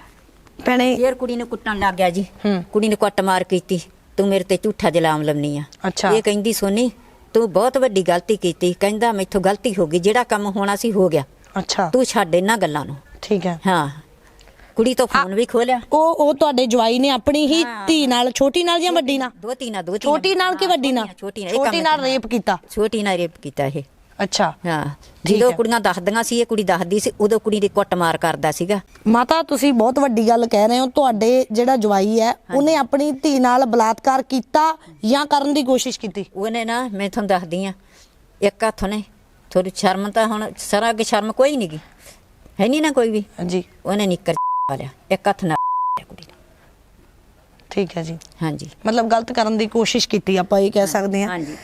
ਭੈਣੇ ਫੇਰ ਕੁੜੀ ਨੂੰ ਕੁੱਟਣ ਲੱਗ ਗਿਆ ਜੀ। ਹੂੰ। ਕੁੜੀ ਨੇ ਕੁੱਟ ਮਾਰ ਕੀਤੀ। ਤੂੰ ਮੇਰੇ ਤੇ ਝੂਠਾ ਜਲਾਮ ਲੰਨੀ ਆ। ਅੱਛਾ। ਇਹ ਕਹਿੰਦੀ ਸੋਨੀ ਤੂੰ ਬਹੁਤ ਵੱਡੀ ਗਲਤੀ ਕੀਤੀ। ਕਹਿੰਦਾ ਮੈਥੋਂ ਗਲਤੀ ਹੋ ਗਈ। ਜਿਹੜਾ ਕੰਮ ਹੋਣਾ ਸੀ ਹੋ ਗਿਆ। ਅੱਛਾ। ਤੂੰ ਛੱਡ ਇਹਨਾਂ ਗੱਲਾਂ ਨੂੰ। ਠੀਕ ਹੈ। ਹਾਂ। ਕੁੜੀ ਤੋਂ ਫੋਨ ਵੀ ਖੋਲਿਆ ਉਹ ਉਹ ਤੁਹਾਡੇ ਜਵਾਈ ਨੇ ਆਪਣੀ ਹੀ ਧੀ ਨਾਲ ਛੋਟੀ ਨਾਲ ਜਾਂ ਵੱਡੀ ਨਾਲ? ਦੋ ਤੀਨਾ ਦੋ ਤੀਨਾ ਛੋਟੀ ਨਾਲ ਕਿ ਵੱਡੀ ਨਾਲ? ਛੋਟੀ ਨਾਲ ਇਹ ਛੋਟੀ ਕੰਮ ਨਾਲ ਰੇਪ ਕੀਤਾ? ਛੋਟੀ ਨਾਲ ਰੇਪ ਕੀਤਾ ਇਹ। ਅੱਛਾ। ਹਾਂ। ਜਦੋਂ। ਕੁੜੀਆਂ ਦੱਸਦੀਆਂ ਸੀ ਇਹ ਕੁੜੀ ਦੱਸਦੀ ਸੀ ਉਦੋਂ ਕੁੜੀ ਦੀ ਕੁੱਟਮਾਰ ਕਰਦਾ ਸੀਗਾ। ਮਾਤਾ ਤੁਸੀਂ ਬਹੁਤ ਵੱਡੀ ਗੱਲ ਕਹਿ ਰਹੇ ਹੋ। ਤੁਹਾਡੇ ਜਿਹੜਾ ਜਵਾਈ ਹੈ ਉਹਨੇ ਆਪਣੀ ਧੀ ਨਾਲ ਬਲਾਤਕਾਰ ਕੀਤਾ ਜਾਂ ਕਰਨ ਦੀ ਕੋਸ਼ਿਸ਼ ਕੀਤੀ? ਉਹਨੇ ਨਾ ਮੈਂ ਤੁਹਾਨੂੰ ਦੱਸਦੀ ਆ ਇੱਕ ਹੱਥ ਨੇ ਥੋੜੀ ਸ਼ਰਮ ਤਾਂ ਹੁਣ ਸਰਾ ਅੱਗੇ ਸ਼ਰਮ ਕੋਈ ਨਹੀਂ ਗੀ। ਹੈ ਨਹੀਂ ਨਾ ਕੋਈ ਵੀ। ਹਾਂਜੀ। ਉਹਨੇ ਨਿੱਕਰ ਲਿਆ ਇੱਕ ਹੱਥ ਨਾਲ ਕੁੜੀ ਨੇ। ਠੀਕ ਹੈ ਜੀ। ਹਾਂਜੀ। ਮਤਲਬ ਗਲਤ ਕਰਨ ਦੀ ਕੋਸ਼ਿਸ਼ ਕੀਤੀ ਆਪਾਂ ਇਹ ਕਹਿ ਸਕਦੇ ਹਾਂ। ਹਾਂਜੀ।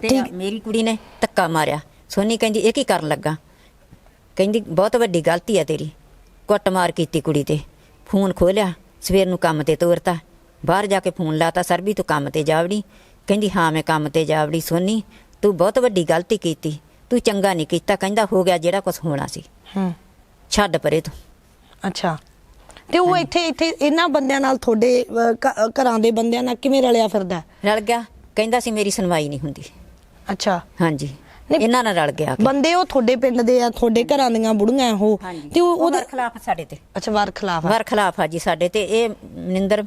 ਤੇ ਠੀਕ। ਮੇਰੀ ਕੁੜੀ ਨੇ ਧੱਕਾ ਮਾਰਿਆ। ਸੋਨੀ ਕਹਿੰਦੀ ਇਹ ਕੀ ਕਰਨ ਲੱਗਾ? ਕਹਿੰਦੀ ਬਹੁਤ ਵੱਡੀ ਗਲਤੀ ਆ ਤੇਰੀ। ਕੁੱਟਮਾਰ ਕੀਤੀ ਕੁੜੀ ਤੇ। ਫੋਨ ਖੋਲਿਆ ਸਵੇਰ ਨੂੰ ਕੰਮ ਤੇ ਤੋਰਤਾ। ਬਾਹਰ ਜਾ ਕੇ ਫੋਨ ਲਾਤਾ ਸਰਬੀ ਤੂੰ ਕੰਮ ਤੇ ਜਾਵੜੀ ਕਹਿੰਦੀ ਹਾਂ ਮੈਂ ਕੰਮ ਤੇ ਜਾਵੜੀ ਸੋਨੀ। ਤੂੰ ਬਹੁਤ ਵੱਡੀ ਗਲਤੀ ਕੀਤੀ। ਤੂੰ ਚੰਗਾ ਨਹੀਂ ਕੀਤਾ। ਕਹਿੰਦਾ ਹੋ ਗਿਆ ਜਿਹੜਾ ਕੁਝ ਹੋਣਾ ਸੀ। ਹੂੰ। ਛੱਡ ਪਰੇ ਤੂੰ। ਅੱਛਾ। ਤੇ ਉਹ ਇੱਥੇ ਇੱਥੇ ਇਹਨਾਂ ਬੰਦਿਆਂ ਨਾਲ ਤੁਹਾਡੇ ਘ- ਘਰਾਂ ਦੇ ਬੰਦਿਆਂ ਨਾਲ ਕਿਵੇਂ ਰਲਿਆ ਫਿਰਦਾ? ਹੈ? ਰਲ ਗਿਆ। ਕਹਿੰਦਾ ਸੀ ਮੇਰੀ ਸੁਣਵਾਈ ਨਹੀਂ ਹੁੰਦੀ। ਅੱਛਾ। ਹਾਂਜੀ। ਨਹੀਂ, ਇਹਨਾਂ ਨਾਲ ਰਲ ਗਿਆ। ਬੰਦੇ ਉਹ ਤੁਹਾਡੇ ਪਿੰਡ ਦੇ ਆ ਤੁਹਾਡੇ ਘਰਾਂ ਦੀਆਂ ਬੁੜੀਆਂ ਉਹ। ਤੇ ਉਹ ਉਹਦੇ ਉਹਦੇ ਖਿਲਾਫ ਸਾਡੇ ਤੇ। ਅੱਛਾ ਵਾਰ ਖਿਲਾਫ ਆ। ਵਰ ਖਿਲਾਫ ਆ ਜੀ ਸਾਡੇ ਤੇ। ਇਹ ਮਨਿੰਦਰ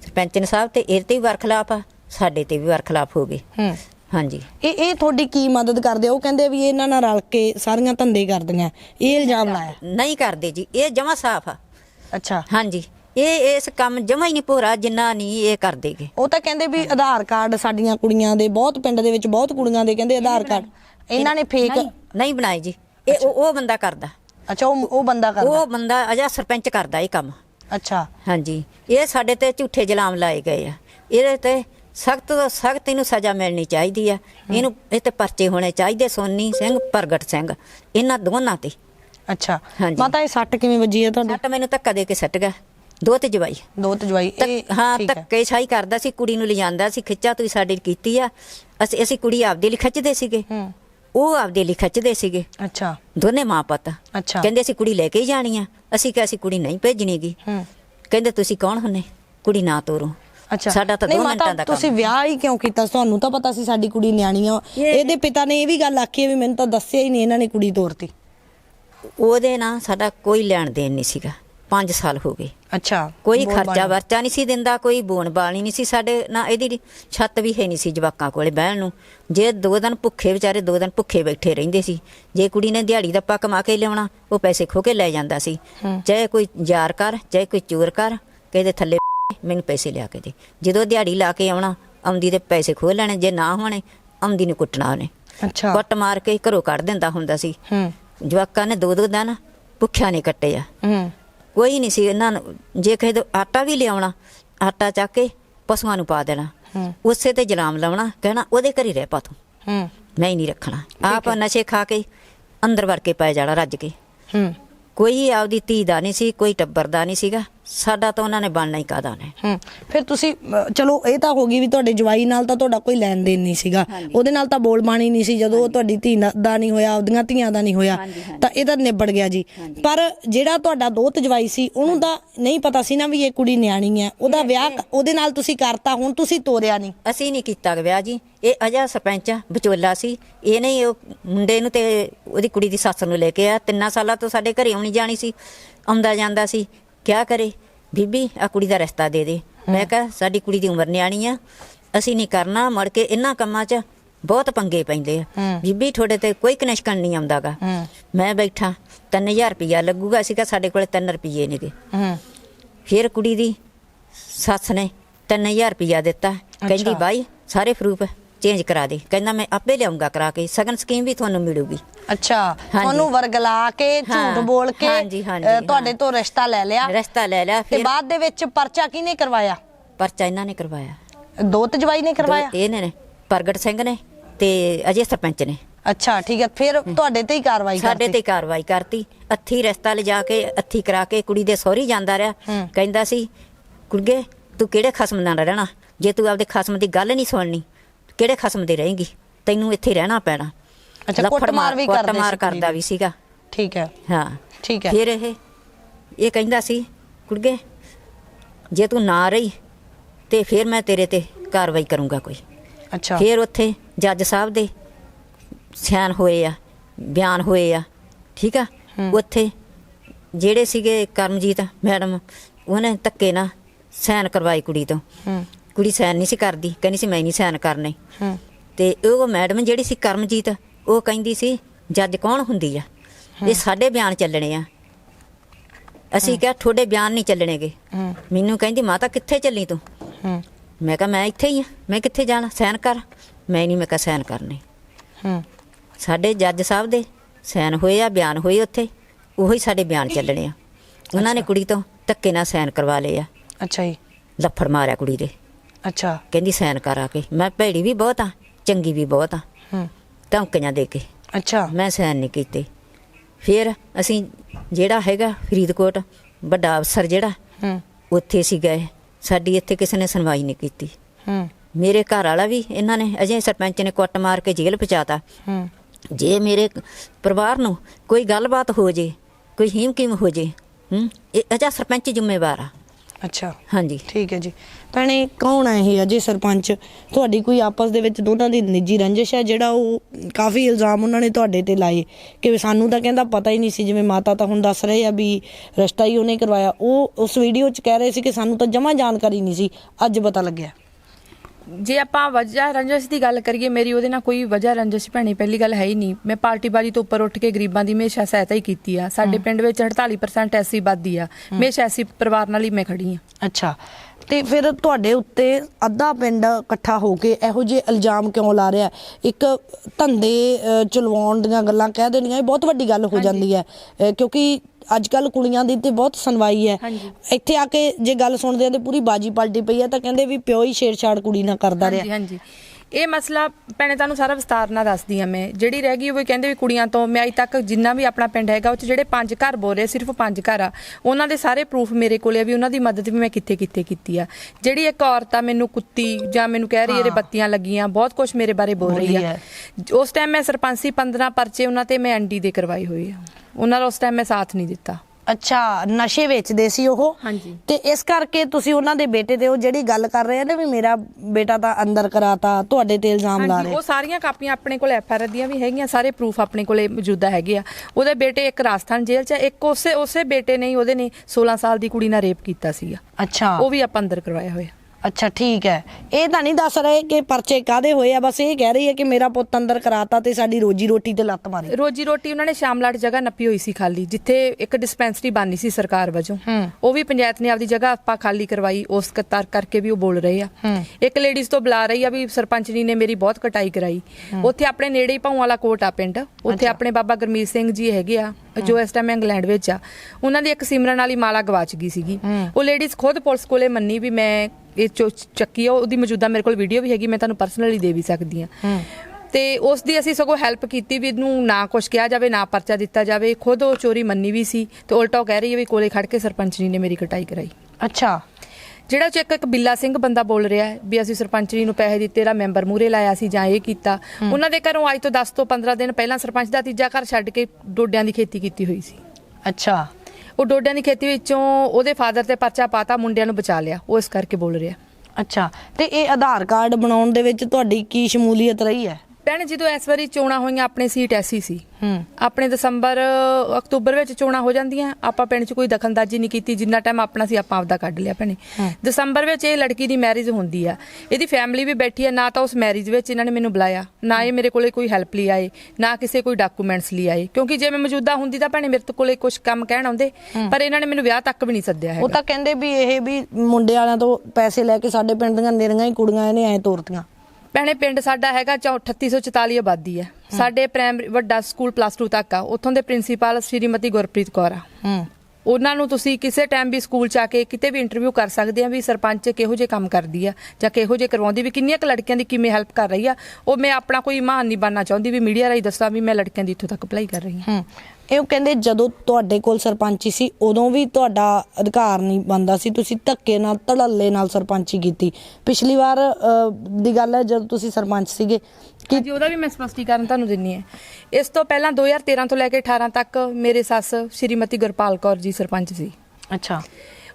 ਸਰਪੰਚ ਨੇ ਸਾਹਿਬ ਤੇ ਇਹ ਤੇ ਵੀ ਵਰ ਖਿਲਾਫ ਆ ਸਾਡੇ ਤੇ ਵੀ ਵਰ ਖਿਲਾਫ ਹੋ ਗਏ। ਹੂੰ। ਹਾਂਜੀ। ਇਹ ਇਹ ਤੁਹਾਡੀ ਕੀ ਮਦਦ ਕਰਦੇ ਆ? ਉਹ ਕਹਿੰਦੇ ਵੀ ਇਹਨਾਂ ਨਾਲ ਰਲ ਕੇ ਸਾਰੀਆਂ ਧੰਦੇ ਕਰਦੀਆਂ। ਇਹ ਇਲਜ਼ਾਮ ਲਾਇਆ। ਨਹੀਂ ਕਰਦੇ ਜੀ। ਇਹ ਜਮਾ ਸਾਫ਼ ਆ। ਅੱਛਾ। ਹਾਂਜੀ। ਇਹ ਇਸ ਕੰਮ ਜਮਾ ਹੀ ਨਹੀਂ ਭੋਰਾ ਜਿੰਨਾ ਨਹੀਂ ਇਹ ਕਰਦੇਗੇ ਉਹ ਤਾਂ ਕਹਿੰਦੇ ਵੀ ਆਧਾਰ ਕਾਰਡ ਸਾਡੀਆਂ ਕੁੜੀਆਂ ਦੇ ਬਹੁਤ ਪਿੰਡ ਦੇ ਵਿੱਚ ਬਹੁਤ ਕੁੜੀਆਂ ਦੇ ਕਹਿੰਦੇ ਆਧਾਰ ਕਾਰਡ। ਇਹਨਾਂ ਨੇ ਫੇਕ ਨਹੀਂ ਬਣਾਏ ਜੀ। ਇਹ ਉਹ ਉਹ ਬੰਦਾ ਕਰਦਾ। ਅੱਛਾ ਉਹ ਉਹ ਬੰਦਾ ਕਰਦਾ। ਉਹ ਬੰਦਾ ਅਜਾ ਸਰਪੰਚ ਕਰਦਾ ਇਹ ਕੰਮ। ਅੱਛਾ। ਹਾਂਜੀ। ਇਹ ਸਾਡੇ ਤੇ ਝੂਠੇ ਜਲਾਮ ਲਾਏ ਗਏ ਆ। ਇਹਦੇ ਤੇ ਸਖਤ ਤੋਂ ਸਖਤ ਇਹਨੂੰ ਸਜ਼ਾ ਮਿਲਣੀ ਚਾਹੀਦੀ ਆ। ਇਹਨੂੰ ਇਹ ਤੇ ਪਰਚੇ ਹੋਣੇ ਚਾਹੀਦੇ। ਸੋਨੀ ਸਿੰਘ ਪ੍ਰਗਟ ਸਿੰਘ। ਇਹਨਾਂ ਦੋਨਾਂ ਤੇ। ਅੱਛਾ। ਹਾਂਜੀ। ਮਾਤਾ ਇਹ ਸੱਟ ਕਿਵੇਂ ਵੱਜੀ ਹੈ ਤੁਹਾਡੀ? ਸੱਟ ਮੈਨੂੰ ਧੱਕਾ ਦੇ ਕੇ ਸੱਟ ਗਿਆ। ਦੋ ਤੇ ਜਵਾਈ। ਦੋ ਤਜਵਾਈ ਇਹ ਧੱਕ- ਹਾਂ ਧੱਕੇ ਛਾਈ ਕਰਦਾ ਸੀ ਕੁੜੀ ਨੂੰ ਲਿਜਾਂਦਾ ਸੀ ਖਿੱਚਾ ਤੁਸੀਂ ਸਾਡੇ ਕੀਤੀ ਆ। ਅਸੀਂ ਅਸੀਂ ਕੁੜੀ ਆਪਦੇ ਲਈ ਖਿੱਚਦੇ ਸੀਗੇ। ਹੂੰ। ਉਹ ਆਪਦੇ ਲਈ ਖਿੱਚਦੇ ਸੀਗੇ। ਅੱਛਾ। ਦੋਨੇ ਮਾਂ ਪੁੱਤ। ਅੱਛਾ। ਕਹਿੰਦੇ ਅਸੀਂ ਕੁੜੀ ਲੈ ਕੇ ਹੀ ਜਾਣੀ ਆ। ਅਸੀਂ ਕਿਹਾ ਅਸੀਂ ਕੁੜੀ ਨਹੀਂ ਭੇਜਣੀਗੀ। ਹੂੰ। ਕਹਿੰਦੇ ਤੁਸੀਂ ਕੌਣ ਹੁੰਨੇ? ਕੁੜੀ ਨਾ ਤੋਰੋ। ਅੱਛਾ। ਸਾਡਾ ਤਾਂ ਨਹੀਂ 2 ਮਾਤਾ, ਮਿੰਟਾਂ ਦਾ ਕੰਮ। ਤੁਸੀਂ ਵਿਆਹ ਹੀ ਕਿਉਂ ਕੀਤਾ? ਤੁਹਾਨੂੰ ਤਾਂ ਪਤਾ ਸੀ ਸਾਡੀ ਕੁੜੀ ਨਿਆਣੀ ਆ। ਇਹ- ਇਹਦੇ ਪਿਤਾ ਨੇ ਇਹ ਵੀ ਗੱਲ ਆਖੀ ਹੈ ਵੀ ਮੈਨੂੰ ਤਾਂ ਦੱਸਿਆ ਹੀ ਨਹੀਂ ਇਹਨਾਂ ਨੇ ਕੁੜੀ ਤੋਰਤੀ। ਉਹਦੇ ਨਾਲ ਸਾਡਾ ਕੋਈ ਲੈਣ ਦੇਣ ਨਹੀਂ ਸੀਗਾ। 5 ਸਾਲ ਹੋ ਗਏ। ਅੱਛਾ ਕੋਈ ਬੋਲ ਖਰਚਾ। ਵਰਚਾ ਨਹੀਂ ਸੀ ਦਿੰਦਾ ਕੋਈ ਬੋਨ ਬਾਣੀ ਨਹੀਂ ਸੀ। ਸਾਡੇ ਨਾ ਇਹਦੀ ਛੱਤ ਵੀ ਹੈ ਨਹੀਂ ਸੀ ਜਵਾਕਾਂ ਕੋਲੇ ਬਹਿਣ ਨੂੰ। ਜੇ ਦੋ ਦਿਨ ਭੁੱਖੇ ਵਿਚਾਰੇ ਦੋ ਦਿਨ ਭੁੱਖੇ ਬੈਠੇ ਰਹਿੰਦੇ ਸੀ। ਜੇ ਕੁੜੀ ਨੇ ਦਿਹਾੜੀ ਦਾ ਪੱਕ ਕਮਾ ਕੇ ਲਿਆਉਣਾ ਉਹ ਪੈਸੇ ਖੋ ਕੇ ਲੈ ਜਾਂਦਾ ਸੀ। ਚਾਹੇ ਕੋਈ ਯਾਰ ਕਰ ਚਾਹੇ ਕੋਈ ਚੋਰ ਕਰ ਕਿਹਦੇ ਥੱਲੇ *laughs* ਮੈਨੂੰ ਪੈਸੇ ਲਿਆ ਕੇ ਦੇ। ਜਦੋਂ ਦਿਹਾੜੀ ਲਾ ਕੇ ਆਉਣਾ ਆਉਂਦੀ ਦੇ ਪੈਸੇ ਖੋ ਲੈਣੇ। ਜੇ ਨਾ ਹੋਣੇ ਆਉਂਦੀ ਨੂੰ ਕੁੱਟਣਾ ਉਹਨੇ। ਅੱਛਾ। ਕੁੱਟ ਮਾਰ ਕੇ ਘਰੋਂ ਕੱਢ ਦਿੰਦਾ ਹੁੰਦਾ ਸੀ। ਹੂੰ। ਜਵਾਕਾਂ ਨੇ ਦੋ ਦੋ ਦਿਨ ਭੁੱਖਿਆ ਨੇ ਕੱਟੇ ਆ। ਹੂੰ। ਕੋਈ ਨਹੀਂ ਸੀ ਇਹਨਾਂ ਨੂੰ ਜੇ ਕਿਸੇ ਤੋਂ ਆਟਾ ਵੀ ਲਿਆਉਣਾ ਆਟਾ ਚੱਕ ਕੇ ਪਸ਼ੂਆਂ ਨੂੰ ਪਾ ਦੇਣਾ। ਉਸੇ ਤੇ ਜਲਾਮ ਲਾਉਣਾ ਕਹਿਣਾ ਉਹਦੇ ਘਰ ਹੀ ਰਹਿ ਪਾ ਤੂੰ। ਹੂੰ। ਮੈਂ ਹੀ ਨਹੀਂ ਰੱਖਣਾ। ਆਪ ਨਸ਼ੇ ਖਾ ਕੇ ਅੰਦਰ ਵੜ ਕੇ ਪੈ ਜਾਣਾ ਰੱਜ ਕੇ। ਹੂੰ। ਕੋਈ ਆਪਦੀ ਧੀ ਦਾ ਨਹੀਂ ਸੀ ਕੋਈ ਟੱਬਰ ਦਾ ਨਹੀਂ ਸੀਗਾ। ਸਾਡਾ ਤਾਂ ਉਹਨਾਂ ਨੇ ਬਣਨਾ ਹੀ ਕਾਦਾ ਨੇ। ਹੂੰ ਫਿਰ ਤੁਸੀਂ ਅਹ, ਚਲੋ ਇਹ ਤਾਂ ਹੋ ਗਈ ਵੀ ਤੁਹਾਡੇ ਜਵਾਈ ਨਾਲ ਤਾਂ ਤੁਹਾਡਾ ਕੋਈ ਲੈਣ ਦੇਣ ਨਹੀਂ ਸੀਗਾ। ਉਹਦੇ ਨਾਲ ਤਾਂ ਬੋਲ ਬਾਣੀ ਨਹੀਂ ਸੀ ਜਦੋਂ ਉਹ ਤੁਹਾਡੀ ਧੀ ਨਾ- ਦਾ ਨਹੀਂ ਹੋਇਆ ਉਹਦੀਆਂ ਧੀਆਂ ਦਾ ਨਹੀਂ ਹੋਇਆ ਤਾਂ ਇਹ ਤਾਂ ਨਿਬੜ ਗਿਆ ਜੀ। ਪਰ ਜਿਹੜਾ ਤੁਹਾਡਾ ਦੋਹਤ ਜਵਾਈ ਸੀ ਉਹਨੂੰ ਤਾਂ ਨਹੀਂ ਪਤਾ ਸੀ ਨਾ ਵੀ ਇਹ ਕੁੜੀ ਨਿਆਣੀ ਹੈ। ਉਹਦਾ ਵਿਆਹ ਕ- ਉਹਦੇ ਨਾਲ ਤੁਸੀਂ ਕਰਤਾ ਹੁਣ ਤੁਸੀਂ ਤੋਰਿਆ ਨਹੀਂ। ਅਸੀਂ ਨਹੀਂ ਕੀਤਾ ਵਿਆਹ ਜੀ। ਇਹ ਅਜਾ ਸਰਪੰਚ ਆ, ਵਿਚੋਲਾ ਸੀ। ਇਹਨੇ ਹੀ ਉਹ ਮੁੰਡੇ ਨੂੰ ਤੇ ਉਹਦੀ ਕੁੜੀ ਦੀ ਸੱਸ ਨੂੰ ਲੈ ਕੇ ਆ ਤਿੰਨਾਂ ਸਾਲਾਂ ਤੋਂ ਸਾਡੇ ਘਰੇ ਆਉਣੀ ਜਾਣੀ ਸੀ। ਆਉਂਦਾ ਜਾਂਦਾ ਸੀ। ਕਿਆ ਕਰੇ? ਬੀਬੀ ਆ ਕੁੜੀ ਦਾ ਰਿਸ਼ਤਾ ਦੇ ਦੇ। ਮੈਂ ਕਿਹਾ ਸਾਡੀ ਕੁੜੀ ਦੀ ਉਮਰ ਨਿਆਣੀ ਆ। ਅਸੀਂ ਨਹੀਂ ਕਰਨਾ ਮੁੜ ਕੇ ਇਹਨਾਂ ਕੰਮਾਂ 'ਚ ਬਹੁਤ ਪੰਗੇ ਪੈਂਦੇ ਆ। ਬੀਬੀ ਤੁਹਾਡੇ ਤੇ ਕੋਈ ਕਨੈਕਸ਼ਨ ਨਹੀਂ ਆਉਂਦਾਗਾ। ਮੈਂ ਬੈਠਾ 3000 ਰੁਪਇਆ ਲੱਗੂਗਾ ਸੀਗਾ ਸਾਡੇ ਕੋਲੇ 3 ਰੁਪਏ ਨੇਗੇ। ਫਿਰ ਕੁੜੀ ਦੀ ਸੱਸ ਨੇ 3000 ਰੁਪਇਆ ਦਿੱਤਾ। ਕਹਿੰਦੀ। ਬਾਈ ਸਾਰੇ ਪ੍ਰੂਫ ਚੇਂਜ ਕਰਾ ਦੇ। ਕਹਿੰਦਾ ਮੈਂ ਆਪੇ ਲਿਆਉਂਗਾ ਕਰਾ ਕੇ ਸਗਨ ਸਕੀਮ ਵੀ ਤੁਹਾਨੂੰ ਮਿਲੂਗੀ। ਅੱਛਾ ਤੁਹਾਨੂੰ ਵਰਗਲਾ ਕੇ ਝੂਠ ਬੋਲ ਕੇ ਤੁਹਾਡੇ। ਤੋਂ ਰਿਸ਼ਤਾ ਲੈ ਲਿਆ। ਰਸਤਾ ਲੈ ਲਿਆ ਤੇ ਫਿਰ ਬਾਅਦ ਦੇ ਵਿੱਚ ਪਰਚਾ ਕਿਹਨੇ ਕਰਵਾਇਆ? ਪਰਚਾ ਇਹਨਾਂ ਨੇ ਕਰਵਾਇਆ। ਦੋਹਤ ਜਵਾਈ ਨੇ ਕਰਵਾਇਆ? ਦੋ- ਇਹਨੇ ਨੇ ਪ੍ਰਗਟ ਸਿੰਘ ਨੇ ਤੇ ਅਜੇ ਸਰਪੰਚ ਨੇ। ਅੱਛਾ ਠੀਕ ਹੈ ਫਿਰ ਤੁਹਾਡੇ ਤੇ ਹੀ ਕਾਰਵਾਈ ਸਾਡੇ ਕਰਤੀ। ਤੇ ਕਾਰਵਾਈ ਕਰਤੀ। ਅੱਥੀ ਰਸਤਾ ਲਿਜਾ ਕੇ ਅੱਥੀ ਕਰਾ ਕੇ ਕੁੜੀ ਦੇ ਸਹੁਰੀ ਜਾਂਦਾ ਰਿਹਾ। ਕਹਿੰਦਾ ਸੀ ਕੁੜਗੇ ਤੂੰ ਕਿਹੜੇ ਖਸਮ ਨਾਲ ਰਹਿਣਾ? ਜੇ ਤੂੰ ਆਪਦੇ ਖਸਮ ਦੀ ਗੱਲ ਨਹੀਂ ਸੁਣਨੀ ਕਿਹੜੇ ਖਸਮ ਦੇ ਰਹੇਂਗੀ? ਤੈਨੂੰ ਇੱਥੇ ਰਹਿਣਾ ਪੈਣਾ। ਅੱਛਾ, ਕੁੱਟਮਾਰ ਵੀ ਕਰਦੇ ਕੁੱਟਮਾਰ ਕਰਦਾ ਨੂੰ। ਵੀ ਸੀਗਾ। ਠੀਕ ਹੈ। ਹਾਂ। ਠੀਕ ਹੈ। ਫਿਰ ਇਹ ਇਹ ਕਹਿੰਦਾ ਸੀ ਕੁੜਗੇ ਜੇ ਤੂੰ ਨਾ ਰਹੀ ਤੇ ਫਿਰ ਮੈਂ ਤੇਰੇ ਤੇ ਕਾਰਵਾਈ ਕਰੂੰਗਾ ਕੋਈ। ਅੱਛਾ। ਫਿਰ ਉੱਥੇ ਜੱਜ ਸਾਹਿਬ ਦੇ ਸਿਆਣ ਹੋਏ ਆ ਬਿਆਨ ਹੋਏ ਆ ਠੀਕ ਆ? ਉੱਥੇ ਜਿਹੜੇ ਸੀਗੇ ਕਰਮਜੀਤ ਮੈਡਮ ਉਹਨੇ ਧੱਕੇ ਨਾਲ ਸਾਈਨ ਕਰਵਾਈ ਕੁੜੀ ਤੋਂ। ਕੁੜੀ ਸਾਈਨ ਨਹੀਂ ਸੀ ਕਰਦੀ ਕਹਿੰਦੀ ਸੀ ਮੈਂ ਨਹੀਂ ਸਾਈਨ ਕਰਨੇ। ਹੂੰ। ਤੇ ਉਹ ਮੈਡਮ ਜਿਹੜੀ ਸੀ ਕਰਮਜੀਤ ਉਹ ਕਹਿੰਦੀ ਸੀ ਜੱਜ ਕੌਣ ਹੁੰਦੀ ਆ? ਇਹ ਸਾਡੇ ਬਿਆਨ ਚੱਲਣੇ ਆ। ਅਸੀਂ ਕਿਹਾ ਤੁਹਾਡੇ ਬਿਆਨ ਨਹੀਂ ਚੱਲਣੇਗੇ। ਹੂੰ। ਮੈਨੂੰ ਕਹਿੰਦੀ ਮਾਤਾ ਕਿੱਥੇ ਚੱਲੀ ਤੂੰ? ਹੂੰ। ਮੈਂ ਕਿਹਾ ਮੈਂ ਇੱਥੇ ਹੀ ਆ। ਮੈਂ ਕਿੱਥੇ ਜਾਣਾ? ਸਾਈਨ ਕਰ। ਮੈਂ ਨਹੀਂ ਮੈਂ ਕਿਹਾ ਸਾਈਨ ਕਰਨੇ। ਹੂੰ। ਸਾਡੇ ਜੱਜ ਸਾਹਿਬ ਦੇ ਸਾਈਨ ਹੋਏ ਆ ਬਿਆਨ ਹੋਏ ਉੱਥੇ। ਉਹੀ ਸਾਡੇ ਬਿਆਨ ਚੱਲਣੇ ਆ। ਉਹਨਾਂ ਨੇ ਕੁੜੀ ਤੋਂ ਧੱਕੇ ਨਾਲ ਸਾਈਨ ਕਰਵਾ ਲਏ ਆ। ਅੱਛਾ ਜੀ। ਲੱਫੜ ਮਾਰਿਆ ਕੁੜੀ ਦੇ। ਅੱਛਾ। ਕਹਿੰਦੀ ਸਾਈਨ ਕਰ ਆ ਕੇ। ਮੈਂ ਭੈੜੀ ਵੀ ਬਹੁਤ ਆ ਚੰਗੀ ਵੀ ਬਹੁਤ ਆ। ਹੂੰ। ਧਮਕੀਆਂ ਦੇ ਕੇ। ਅੱਛਾ। ਮੈਂ ਸਾਈਨ ਨਹੀਂ ਕੀਤੇ। ਫਿਰ ਅਸੀਂ ਜਿਹੜਾ ਹੈਗਾ ਫਰੀਦਕੋਟ ਵੱਡਾ ਅਫਸਰ ਜਿਹੜਾ ਹੂੰ। ਉੱਥੇ ਸੀ ਗਏ। ਸਾਡੀ ਇੱਥੇ ਕਿਸੇ ਨੇ ਸੁਣਵਾਈ ਨਹੀਂ ਕੀਤੀ। ਹੂੰ। ਮੇਰੇ ਘਰ ਵਾਲਾ ਵੀ ਇਹਨਾਂ ਨੇ ਅਜੇ ਸਰਪੰਚ ਨੇ ਕੁੱਟ ਮਾਰ ਕੇ ਜੇਲ੍ਹ ਪਹੁੰਚਾਤਾ। ਹੂੰ। ਜੇ ਮੇਰੇ ਪਰਿਵਾਰ ਨੂੰ ਕੋਈ ਗੱਲਬਾਤ ਹੋ ਜੇ ਕੋਈ ਹੀਮ ਕਿਮ ਹੋ ਜੇ ਹੂੰ ਇਹ ਅਜਾ ਸਰਪੰਚ ਜ਼ਿੰਮੇਵਾਰ ਆ। ਅੱਛਾ। ਹਾਂਜੀ। ਠੀਕ ਹੈ ਜੀ। ਭੈਣੇ ਕੌਣ ਹੈ ਇਹ ਅਜੇ ਸਰਪੰਚ? ਤੁਹਾਡੀ ਕੋਈ ਆਪਸ ਦੇ ਵਿੱਚ ਦੋਨਾਂ ਦੀ ਨਿੱਜੀ ਰੰਜਿਸ਼ ਹੈ ਜਿਹੜਾ ਉਹ ਕਾਫੀ ਇਲਜ਼ਾਮ ਉਹਨਾਂ ਨੇ ਤੁਹਾਡੇ ਤੇ ਲਾਏ? ਕਿ ਸਾਨੂੰ ਤਾਂ ਕਹਿੰਦਾ ਪਤਾ ਹੀ ਨਹੀਂ ਸੀ ਜਿਵੇਂ ਮਾਤਾ ਤਾਂ ਹੁਣ ਦੱਸ ਰਹੇ ਆ ਵੀ ਰਸਤਾ ਹੀ ਉਹਨੇ ਕਰਵਾਇਆ। ਉਹ ਉਸ ਵੀਡੀਓ 'ਚ ਕਹਿ ਰਹੇ ਸੀ ਕਿ ਸਾਨੂੰ ਤਾਂ ਜਮਾ ਜਾਣਕਾਰੀ ਨਹੀਂ ਸੀ। ਅੱਜ ਪਤਾ ਲੱਗਿਆ। ਜੇ ਆਪਾਂ ਵਜ੍ਹਾ ਰੰਜਿਸ਼ ਦੀ ਗੱਲ ਕਰੀਏ ਮੇਰੀ ਉਹਦੇ ਨਾਲ ਕੋਈ ਵਜ੍ਹਾ ਰੰਜਿਸ਼ ਭੈਣੀ ਪਹਿਲੀ ਗੱਲ ਹੈ ਹੀ ਨਹੀਂ। ਮੈਂ ਪਾਰਟੀਬਾਜ਼ੀ ਤੋਂ ਉੱਪਰ ਉੱਠ ਕੇ ਗਰੀਬਾਂ ਦੀ ਹਮੇਸ਼ਾ ਸਹਾਇਤਾ ਹੀ ਕੀਤੀ ਆ। ਸਾਡੇ ਪਿੰਡ ਵਿੱਚ 48% ਐਸੀ ਆਬਾਦੀ ਆ। ਹਮੇਸ਼ਾ ਐਸੀ ਪਰਿਵਾਰ ਨਾਲ ਹੀ ਮੈਂ ਖੜੀ ਆ। ਅੱਛਾ। ਤੇ ਫਿਰ ਤੁਹਾਡੇ ਉੱਤੇ ਅੱਧਾ ਪਿੰਡ ਇਕੱਠਾ ਹੋ ਕੇ ਇਹੋ ਜਿਹੇ ਇਲਜ਼ਾਮ ਕਿਉਂ ਲਾ ਰਿਹਾ? ਇੱਕ ਧੰਦੇ ਚਲਵਾਉਣ ਦੀਆਂ ਗੱਲਾਂ ਕਹਿ ਦੇਣੀਆਂ ਇਹ ਬਹੁਤ ਵੱਡੀ ਗੱਲ ਹੋ ਜਾਂਦੀ ਹੈ। ਕਿਉਂਕਿ ਅੱਜ ਕੱਲ ਕੁੜੀਆਂ ਦੀ ਤੇ ਬਹੁਤ ਸੁਣਵਾਈ ਹੈ। ਇੱਥੇ ਆ ਕੇ ਜੇ ਗੱਲ ਸੁਣਦੇ ਆ ਤੇ ਪੂਰੀ ਬਾਜੀ ਪਲਟੀ ਪਈ ਹੈ ਤਾਂ ਕਹਿੰਦੇ ਵੀ ਪਿਓ ਹੀ ਛੇੜਛਾੜ ਕੁੜੀ ਨਾਲ ਕਰਦਾ ਹਾਂਜੀ ਰਿਹਾ। ਹਾਂਜੀ। ਇਹ ਮਸਲਾ ਭੈਣੇ ਤੁਹਾਨੂੰ ਸਾਰਾ ਵਿਸਤਾਰ ਨਾਲ ਦੱਸਦੀ ਆ ਮੈਂ। ਜਿਹੜੀ ਰਹਿ ਗਈ ਉਹ ਵੀ ਕਹਿੰਦੇ ਵੀ ਕੁੜੀਆਂ ਤੋਂ ਮੈਂ ਅਜੇ ਤੱਕ ਜਿੰਨਾ ਵੀ ਆਪਣਾ ਪਿੰਡ ਹੈਗਾ ਉਹ ਚ ਜਿਹੜੇ ਪੰਜ ਘਰ ਬੋਲ ਰਹੇ ਸਿਰਫ ਪੰਜ ਘਰ ਆ ਉਹਨਾਂ ਦੇ ਸਾਰੇ ਪ੍ਰੂਫ ਮੇਰੇ ਕੋਲੇ ਆ ਵੀ ਉਹਨਾਂ ਦੀ ਮਦਦ ਵੀ ਮੈਂ ਕਿੱਥੇ ਕਿੱਥੇ ਕੀਤੀ ਆ। ਜਿਹੜੀ ਇੱਕ ਔਰਤ ਆ ਮੈਨੂੰ ਕੁੱਤੀ ਜਾਂ ਮੈਨੂੰ ਕਹਿ ਰਹੀ ਇਹਦੇ ਬੱਤੀਆਂ ਲੱਗੀਆਂ ਬਹੁਤ ਕੁਝ ਮੇਰੇ ਬਾਰੇ ਬੋਲ ਰਹੀ ਆ। ਉਸ ਟਾਈਮ ਮੈਂ ਸਰਪੰਚੀ 15 ਪਰਚੇ ਉਹਨਾਂ ਤੇ ਮੈਂ ਐਨਡੀ ਦੇ ਕਰਵਾਏ ਹੋਏ ਆ। ਉਹਨਾਂ ਦਾ ਉਸ ਟਾਈਮ ਮੈਂ ਸਾਥ ਨਹੀਂ ਦਿੱਤਾ। ਅੱਛਾ ਨਸ਼ੇ ਵੇਚਦੇ ਸੀ ਉਹ। ਹਾਂਜੀ। ਤੇ ਇਸ ਕਰਕੇ ਤੁਸੀਂ ਉਹਨਾਂ ਦੇ ਬੇਟੇ ਤੇ ਉਹ ਜਿਹੜੀ ਗੱਲ ਕਰ ਰਹੇ ਆ ਨਾ ਵੀ ਮੇਰਾ ਬੇਟਾ ਤਾਂ ਅੰਦਰ ਕਰਾਤਾ ਤੁਹਾਡੇ ਤੇ ਇਲਜ਼ਾਮ ਲਾ ਰਹੇ। ਉਹ ਸਾਰੀਆਂ ਕਾਪੀਆਂ ਆਪਣੇ ਕੋਲ ਐਫ ਆਰ ਦੀਆਂ ਵੀ ਹੈਗੀਆਂ ਸਾਰੇ ਪ੍ਰੂਫ ਆਪਣੇ ਕੋਲੇ ਮੌਜੂਦਾ ਹੈਗੇ ਆ। ਉਹਦੇ ਬੇਟੇ ਇੱਕ ਰਾਜਸਥਾਨ ਜੇਲ੍ਹ 'ਚ ਆ, ਇੱਕ ਉਸੇ ਉਸੇ ਬੇਟੇ ਨੇ ਹੀ ਉਹਦੇ ਨੇ 16 ਸਾਲ ਦੀ ਕੁੜੀ ਨਾਲ ਰੇਪ ਕੀਤਾ ਸੀਗਾ। ਅੱਛਾ। ਉਹ ਵੀ ਆਪਾਂ ਅੰਦਰ ਕਰਵਾਇਆ ਹੋਇਆ। ਅੱਛਾ ਠੀਕ ਹੈ। ਇਹ ਤਾਂ ਨਹੀਂ ਦੱਸ ਰਹੇ ਕਿ ਪਰਚੇ ਕਾਦੇ ਹੋਏ ਆ ਬਸ ਇਹ ਕਹਿ ਰਹੀ ਹੈ ਕਿ ਮੇਰਾ ਪੁੱਤ ਅੰਦਰ ਕਰਾਤਾ ਤੇ ਸਾਡੀ ਰੋਜੀ ਰੋਟੀ ਤੇ ਲੱਤ ਮਾਰੀ। ਰੋਜੀ ਰੋਟੀ ਉਹਨਾਂ ਨੇ ਸ਼ਾਮਲਾਟ ਜਗ੍ਹਾ ਨੱਪੀ ਹੋਈ ਸੀ ਖਾਲੀ ਜਿੱਥੇ ਇੱਕ ਡਿਸਪੈਂਸਰੀ ਬਾਨੀ ਸੀ ਸਰਕਾਰ ਹੂੰ। ਉਹ ਵੀ ਪੰਚਾਇਤ ਨੇ ਆਪਦੀ ਜਗ੍ਹਾ ਆਪਾਂ ਖਾਲੀ ਕਰਵਾਈ ਉਸ ਕਤਾਰ ਕਰਕੇ ਵੀ ਉਹ ਬੋਲ ਰਹੇ ਆ। ਇੱਕ ਲੇਡੀਜ਼ ਤੋਂ ਬੁਲਾ ਰਹੀ ਆ ਵੀ ਸਰਪੰਚ ਜੀ ਨੇ ਮੇਰੀ ਬਹੁਤ ਕਟਾਈ ਕਰਾਈ। ਉੱਥੇ ਆਪਣੇ ਨੇੜੇ ਹੀ ਭਾਉ ਵਾਲਾ ਕੋਟ ਆ ਪਿੰਡ ਉੱਥੇ ਆਪਣੇ ਬਾਬਾ ਗੁਰਮੀਤ ਸਿੰਘ ਜੀ ਹੈਗੇ ਆ। ਜੋ ਇਸ ਟਾਈਮ ਇੰਗਲੈਂਡ ਵਿੱਚ ਆ ਉਹਨਾਂ ਦੀ ਇੱਕ ਸਿਮਰਨ ਵਾਲੀ ਮਾਲਾ ਗਵਾਚ ਗਈ ਸੀਗੀ। ਉਹ ਲੇਡੀਜ਼ ਖੁਦ ਪੁਲਿਸ ਕੋਲੇ ਮੰਨੀ ਵੀ ਮੈਂ ਇਹ ਚੱਕੀ ਆ ਉਹਦੀ ਮੌਜੂਦਾ ਮੇਰੇ ਕੋਲ ਵੀਡੀਓ ਵੀ ਹੈਗੀ ਮੈਂ ਤੁਹਾਨੂੰ ਪਰਸਨਲੀ ਦੇ ਵੀ ਸਕਦੀ ਆ। ਤੇ ਉਸ ਦੀ ਅਸੀਂ ਸਗੋਂ ਹੈਲਪ ਕੀਤੀ ਵੀ ਇਹਨੂੰ ਨਾ ਕੁਛ ਕਿਹਾ ਜਾਵੇ ਨਾ ਪਰਚਾ ਦਿੱਤਾ ਜਾਵੇ। ਖੁਦ ਉਹ ਚੋਰੀ ਮੰਨੀ ਵੀ ਸੀ ਤੇ ਉਲਟਾ ਉਹ ਕਹਿ ਰਹੀ ਹੈ ਵੀ ਕੋਲੇ ਖੜ ਕੇ ਸਰਪੰਚ ਜੀ ਨੇ ਮੇਰੀ ਕਟਾਈ ਕਰਾਈ। ਅੱਛਾ। ਜਿਹੜਾ ਚੈੱਕ ਇੱਕ ਬਿੱਲਾ ਸਿੰਘ ਬੰਦਾ ਬੋਲ ਰਿਹਾ ਹੈ ਵੀ ਅਸੀਂ ਸਰਪੰਚ ਜੀ ਨੂੰ ਪੈਸੇ ਦਿੱਤੇ ਦਾ ਮੈਂਬਰ ਮੂਰੇ ਲਾਇਆ ਸੀ ਜਾਂ ਇਹ ਕੀਤਾ। ਉਹਨਾਂ ਦੇ ਘਰੋਂ ਅੱਜ ਤੋਂ 10 ਤੋਂ 15 ਦਿਨ ਪਹਿਲਾਂ ਸਰਪੰਚ ਦਾ ਤੀਜਾ ਘਰ ਛੱਡ ਕੇ ਡੋਡਿਆਂ ਦੀ ਖੇਤੀ ਕੀਤੀ ਹੋਈ ਸੀ। ਅੱਛਾ। ਉਹ ਡੋਡਿਆਂ ਦੀ ਖੇਤੀ ਵਿੱਚੋਂ ਉਹਦੇ ਫਾਦਰ ਤੇ ਪਰਚਾ ਪਾਤਾ ਮੁੰਡਿਆਂ ਨੂੰ ਬਚਾ ਲਿਆ। ਉਹ ਇਸ ਕਰਕੇ ਬੋਲ ਰਿਹਾ। ਅੱਛਾ। ਤੇ ਇਹ ਆਧਾਰ ਕਾਰਡ ਬਣਾਉਣ ਦੇ ਵਿੱਚ ਤੁਹਾਡੀ ਕੀ ਸ਼ਮੂਲੀਅਤ ਰਹੀ ਹੈ? ਭੈਣ ਜਦੋਂ ਇਸ ਵਾਰੀ ਚੋਣਾਂ ਹੋਈਆਂ ਆਪਣੇ ਸੀਟ ਐਸੀ ਸੀ। ਹੂੰ। ਆਪਣੇ ਦਸੰਬਰ ਅਕਤੂਬਰ ਵਿੱਚ ਚੋਣਾਂ ਹੋ ਜਾਂਦੀਆਂ ਆਪਾਂ ਪਿੰਡ 'ਚ ਕੋਈ ਦਖਲਅੰਦਾਜ਼ੀ ਨਹੀਂ ਕੀਤੀ ਜਿੰਨਾ ਟਾਈਮ ਆਪਣਾ ਸੀ ਆਪਾਂ ਆਪਦਾ ਕੱਢ ਲਿਆ ਭੈਣੇ। ਦਸੰਬਰ ਵਿੱਚ ਇਹ ਲੜਕੀ ਦੀ ਮੈਰਿਜ ਹੁੰਦੀ ਆ। ਇਹਦੀ ਫੈਮਿਲੀ ਵੀ ਬੈਠੀ ਆ ਨਾ ਤਾਂ ਉਸ ਮੈਰਿਜ ਵਿੱਚ ਇਹਨਾਂ ਨੇ ਮੈਨੂੰ ਬੁਲਾਇਆ ਨਾ ਇਹ ਮੇਰੇ ਕੋਲੇ ਕੋਈ ਹੈਲਪ ਲਈ ਆਏ ਨਾ ਕਿਸੇ ਕੋਈ ਡਾਕੂਮੈਂਟਸ ਲਈ ਆਏ। ਕਿਉਂਕਿ ਜੇ ਮੈਂ ਮੌਜੂਦਾ ਹੁੰਦੀ ਤਾਂ ਭੈਣੇ ਮੇਰੇ ਕੋਲੇ ਕੁਝ ਕੰਮ ਕਹਿਣ ਆਉਂਦੇ ਪਰ ਇਹਨਾਂ ਨੇ ਮੈਨੂੰ ਵਿਆਹ ਤੱਕ ਵੀ ਨਹੀਂ ਸੱਦਿਆ ਉਹ ਹੈਗਾ। ਤਾਂ ਕਹਿੰਦੇ ਵੀ ਇਹ ਵੀ ਮੁੰਡੇ ਵਾਲਿਆਂ ਤੋਂ ਪੈਸੇ ਲੈ ਕੇ ਸਾਡੇ ਪਿੰਡ ਦੀਆਂ ਨਿਰੀਆਂ ਹੀ ਕੁੜੀਆਂ ਇਹਨੇ ਐ ਤੋਰਤੀਆਂ। ਭੈਣੇ ਪਿੰਡ ਸਾਡਾ ਹੈਗਾ ਚੌ- 3844 ਆਬਾਦੀ ਹੈ। ਸਾਡੇ ਪ੍ਰਾਇਮਰੀ ਵੱਡਾ ਸਕੂਲ ਪਲੱਸ 2 ਤੱਕ ਆ। ਉੱਥੋਂ ਦੇ ਪ੍ਰਿੰਸੀਪਲ ਸ਼੍ਰੀਮਤੀ ਗੁਰਪ੍ਰੀਤ ਕੌਰ ਆ। ਹੂੰ। ਉਹਨਾਂ ਨੂੰ ਤੁਸੀਂ ਕਿਸੇ ਟਾਈਮ ਵੀ ਸਕੂਲ ਚ ਆ ਕੇ ਕਿਤੇ ਵੀ ਇੰਟਰਵਿਊ ਕਰ ਸਕਦੇ ਆ ਵੀ ਸਰਪੰਚ ਕਿਹੋ ਜਿਹੇ ਕੰਮ ਕਰਦੀ ਆ ਜਾਂ ਕਿਹੋ ਜਿਹੇ ਕਰਵਾਉਂਦੀ ਵੀ ਕਿੰਨੀਆਂ ਕੁ ਲੜਕੀਆਂ ਦੀ ਕਿਵੇਂ ਹੈਲਪ ਕਰ ਰਹੀ ਆ ਉਹ ਮੈਂ ਆਪਣਾ ਕੋਈ ਮਹਾਨ ਨਹੀਂ ਬਣਨਾ ਚਾਹੁੰਦੀ ਵੀ ਮੀਡੀਆ ਰਾਹੀਂ ਦੱਸਾਂ ਵੀ ਮੈਂ ਲੜਕੀਆਂ ਦੀ ਇੱਥੋਂ ਤੱਕ ਅਪਲਾਈ ਕਰ ਰਹੀ ਹਾਂ। ਹੂੰ ਇਹ ਉਹ ਕਹਿੰਦੇ ਜਦੋਂ ਤੁਹਾਡੇ ਕੋਲ ਸਰਪੰਚੀ ਸੀ ਉਦੋਂ ਵੀ ਤੁਹਾਡਾ ਅਧਿਕਾਰ ਨਹੀਂ ਬੰਦਾ ਸੀ ਤੁਸੀਂ ਧੱਕੇ ਨਾਲ ਧੜੱਲੇ ਨਾਲ ਸਰਪੰਚੀ ਕੀਤੀ। ਪਿਛਲੀ ਵਾਰ ਅ, ਦੀ ਗੱਲ ਹੈ ਜਦੋਂ ਤੁਸੀਂ ਸਰਪੰਚ ਸੀਗੇ ਹਾਂਜੀ ਉਹਦਾ ਵੀ ਮੈਂ ਸਪਸ਼ਟੀਕਰਨ ਤੁਹਾਨੂੰ ਦਿੰਨੀ ਹੈ। ਇਸ ਤੋਂ ਪਹਿਲਾਂ 2013 ਤੋਂ ਲੈ ਕੇ 18 ਤੱਕ ਮੇਰੇ ਸੱਸ ਸ਼੍ਰੀਮਤੀ ਗੁਰਪਾਲ ਕੌਰ ਜੀ ਸਰਪੰਚ ਸੀ। ਅੱਛਾ।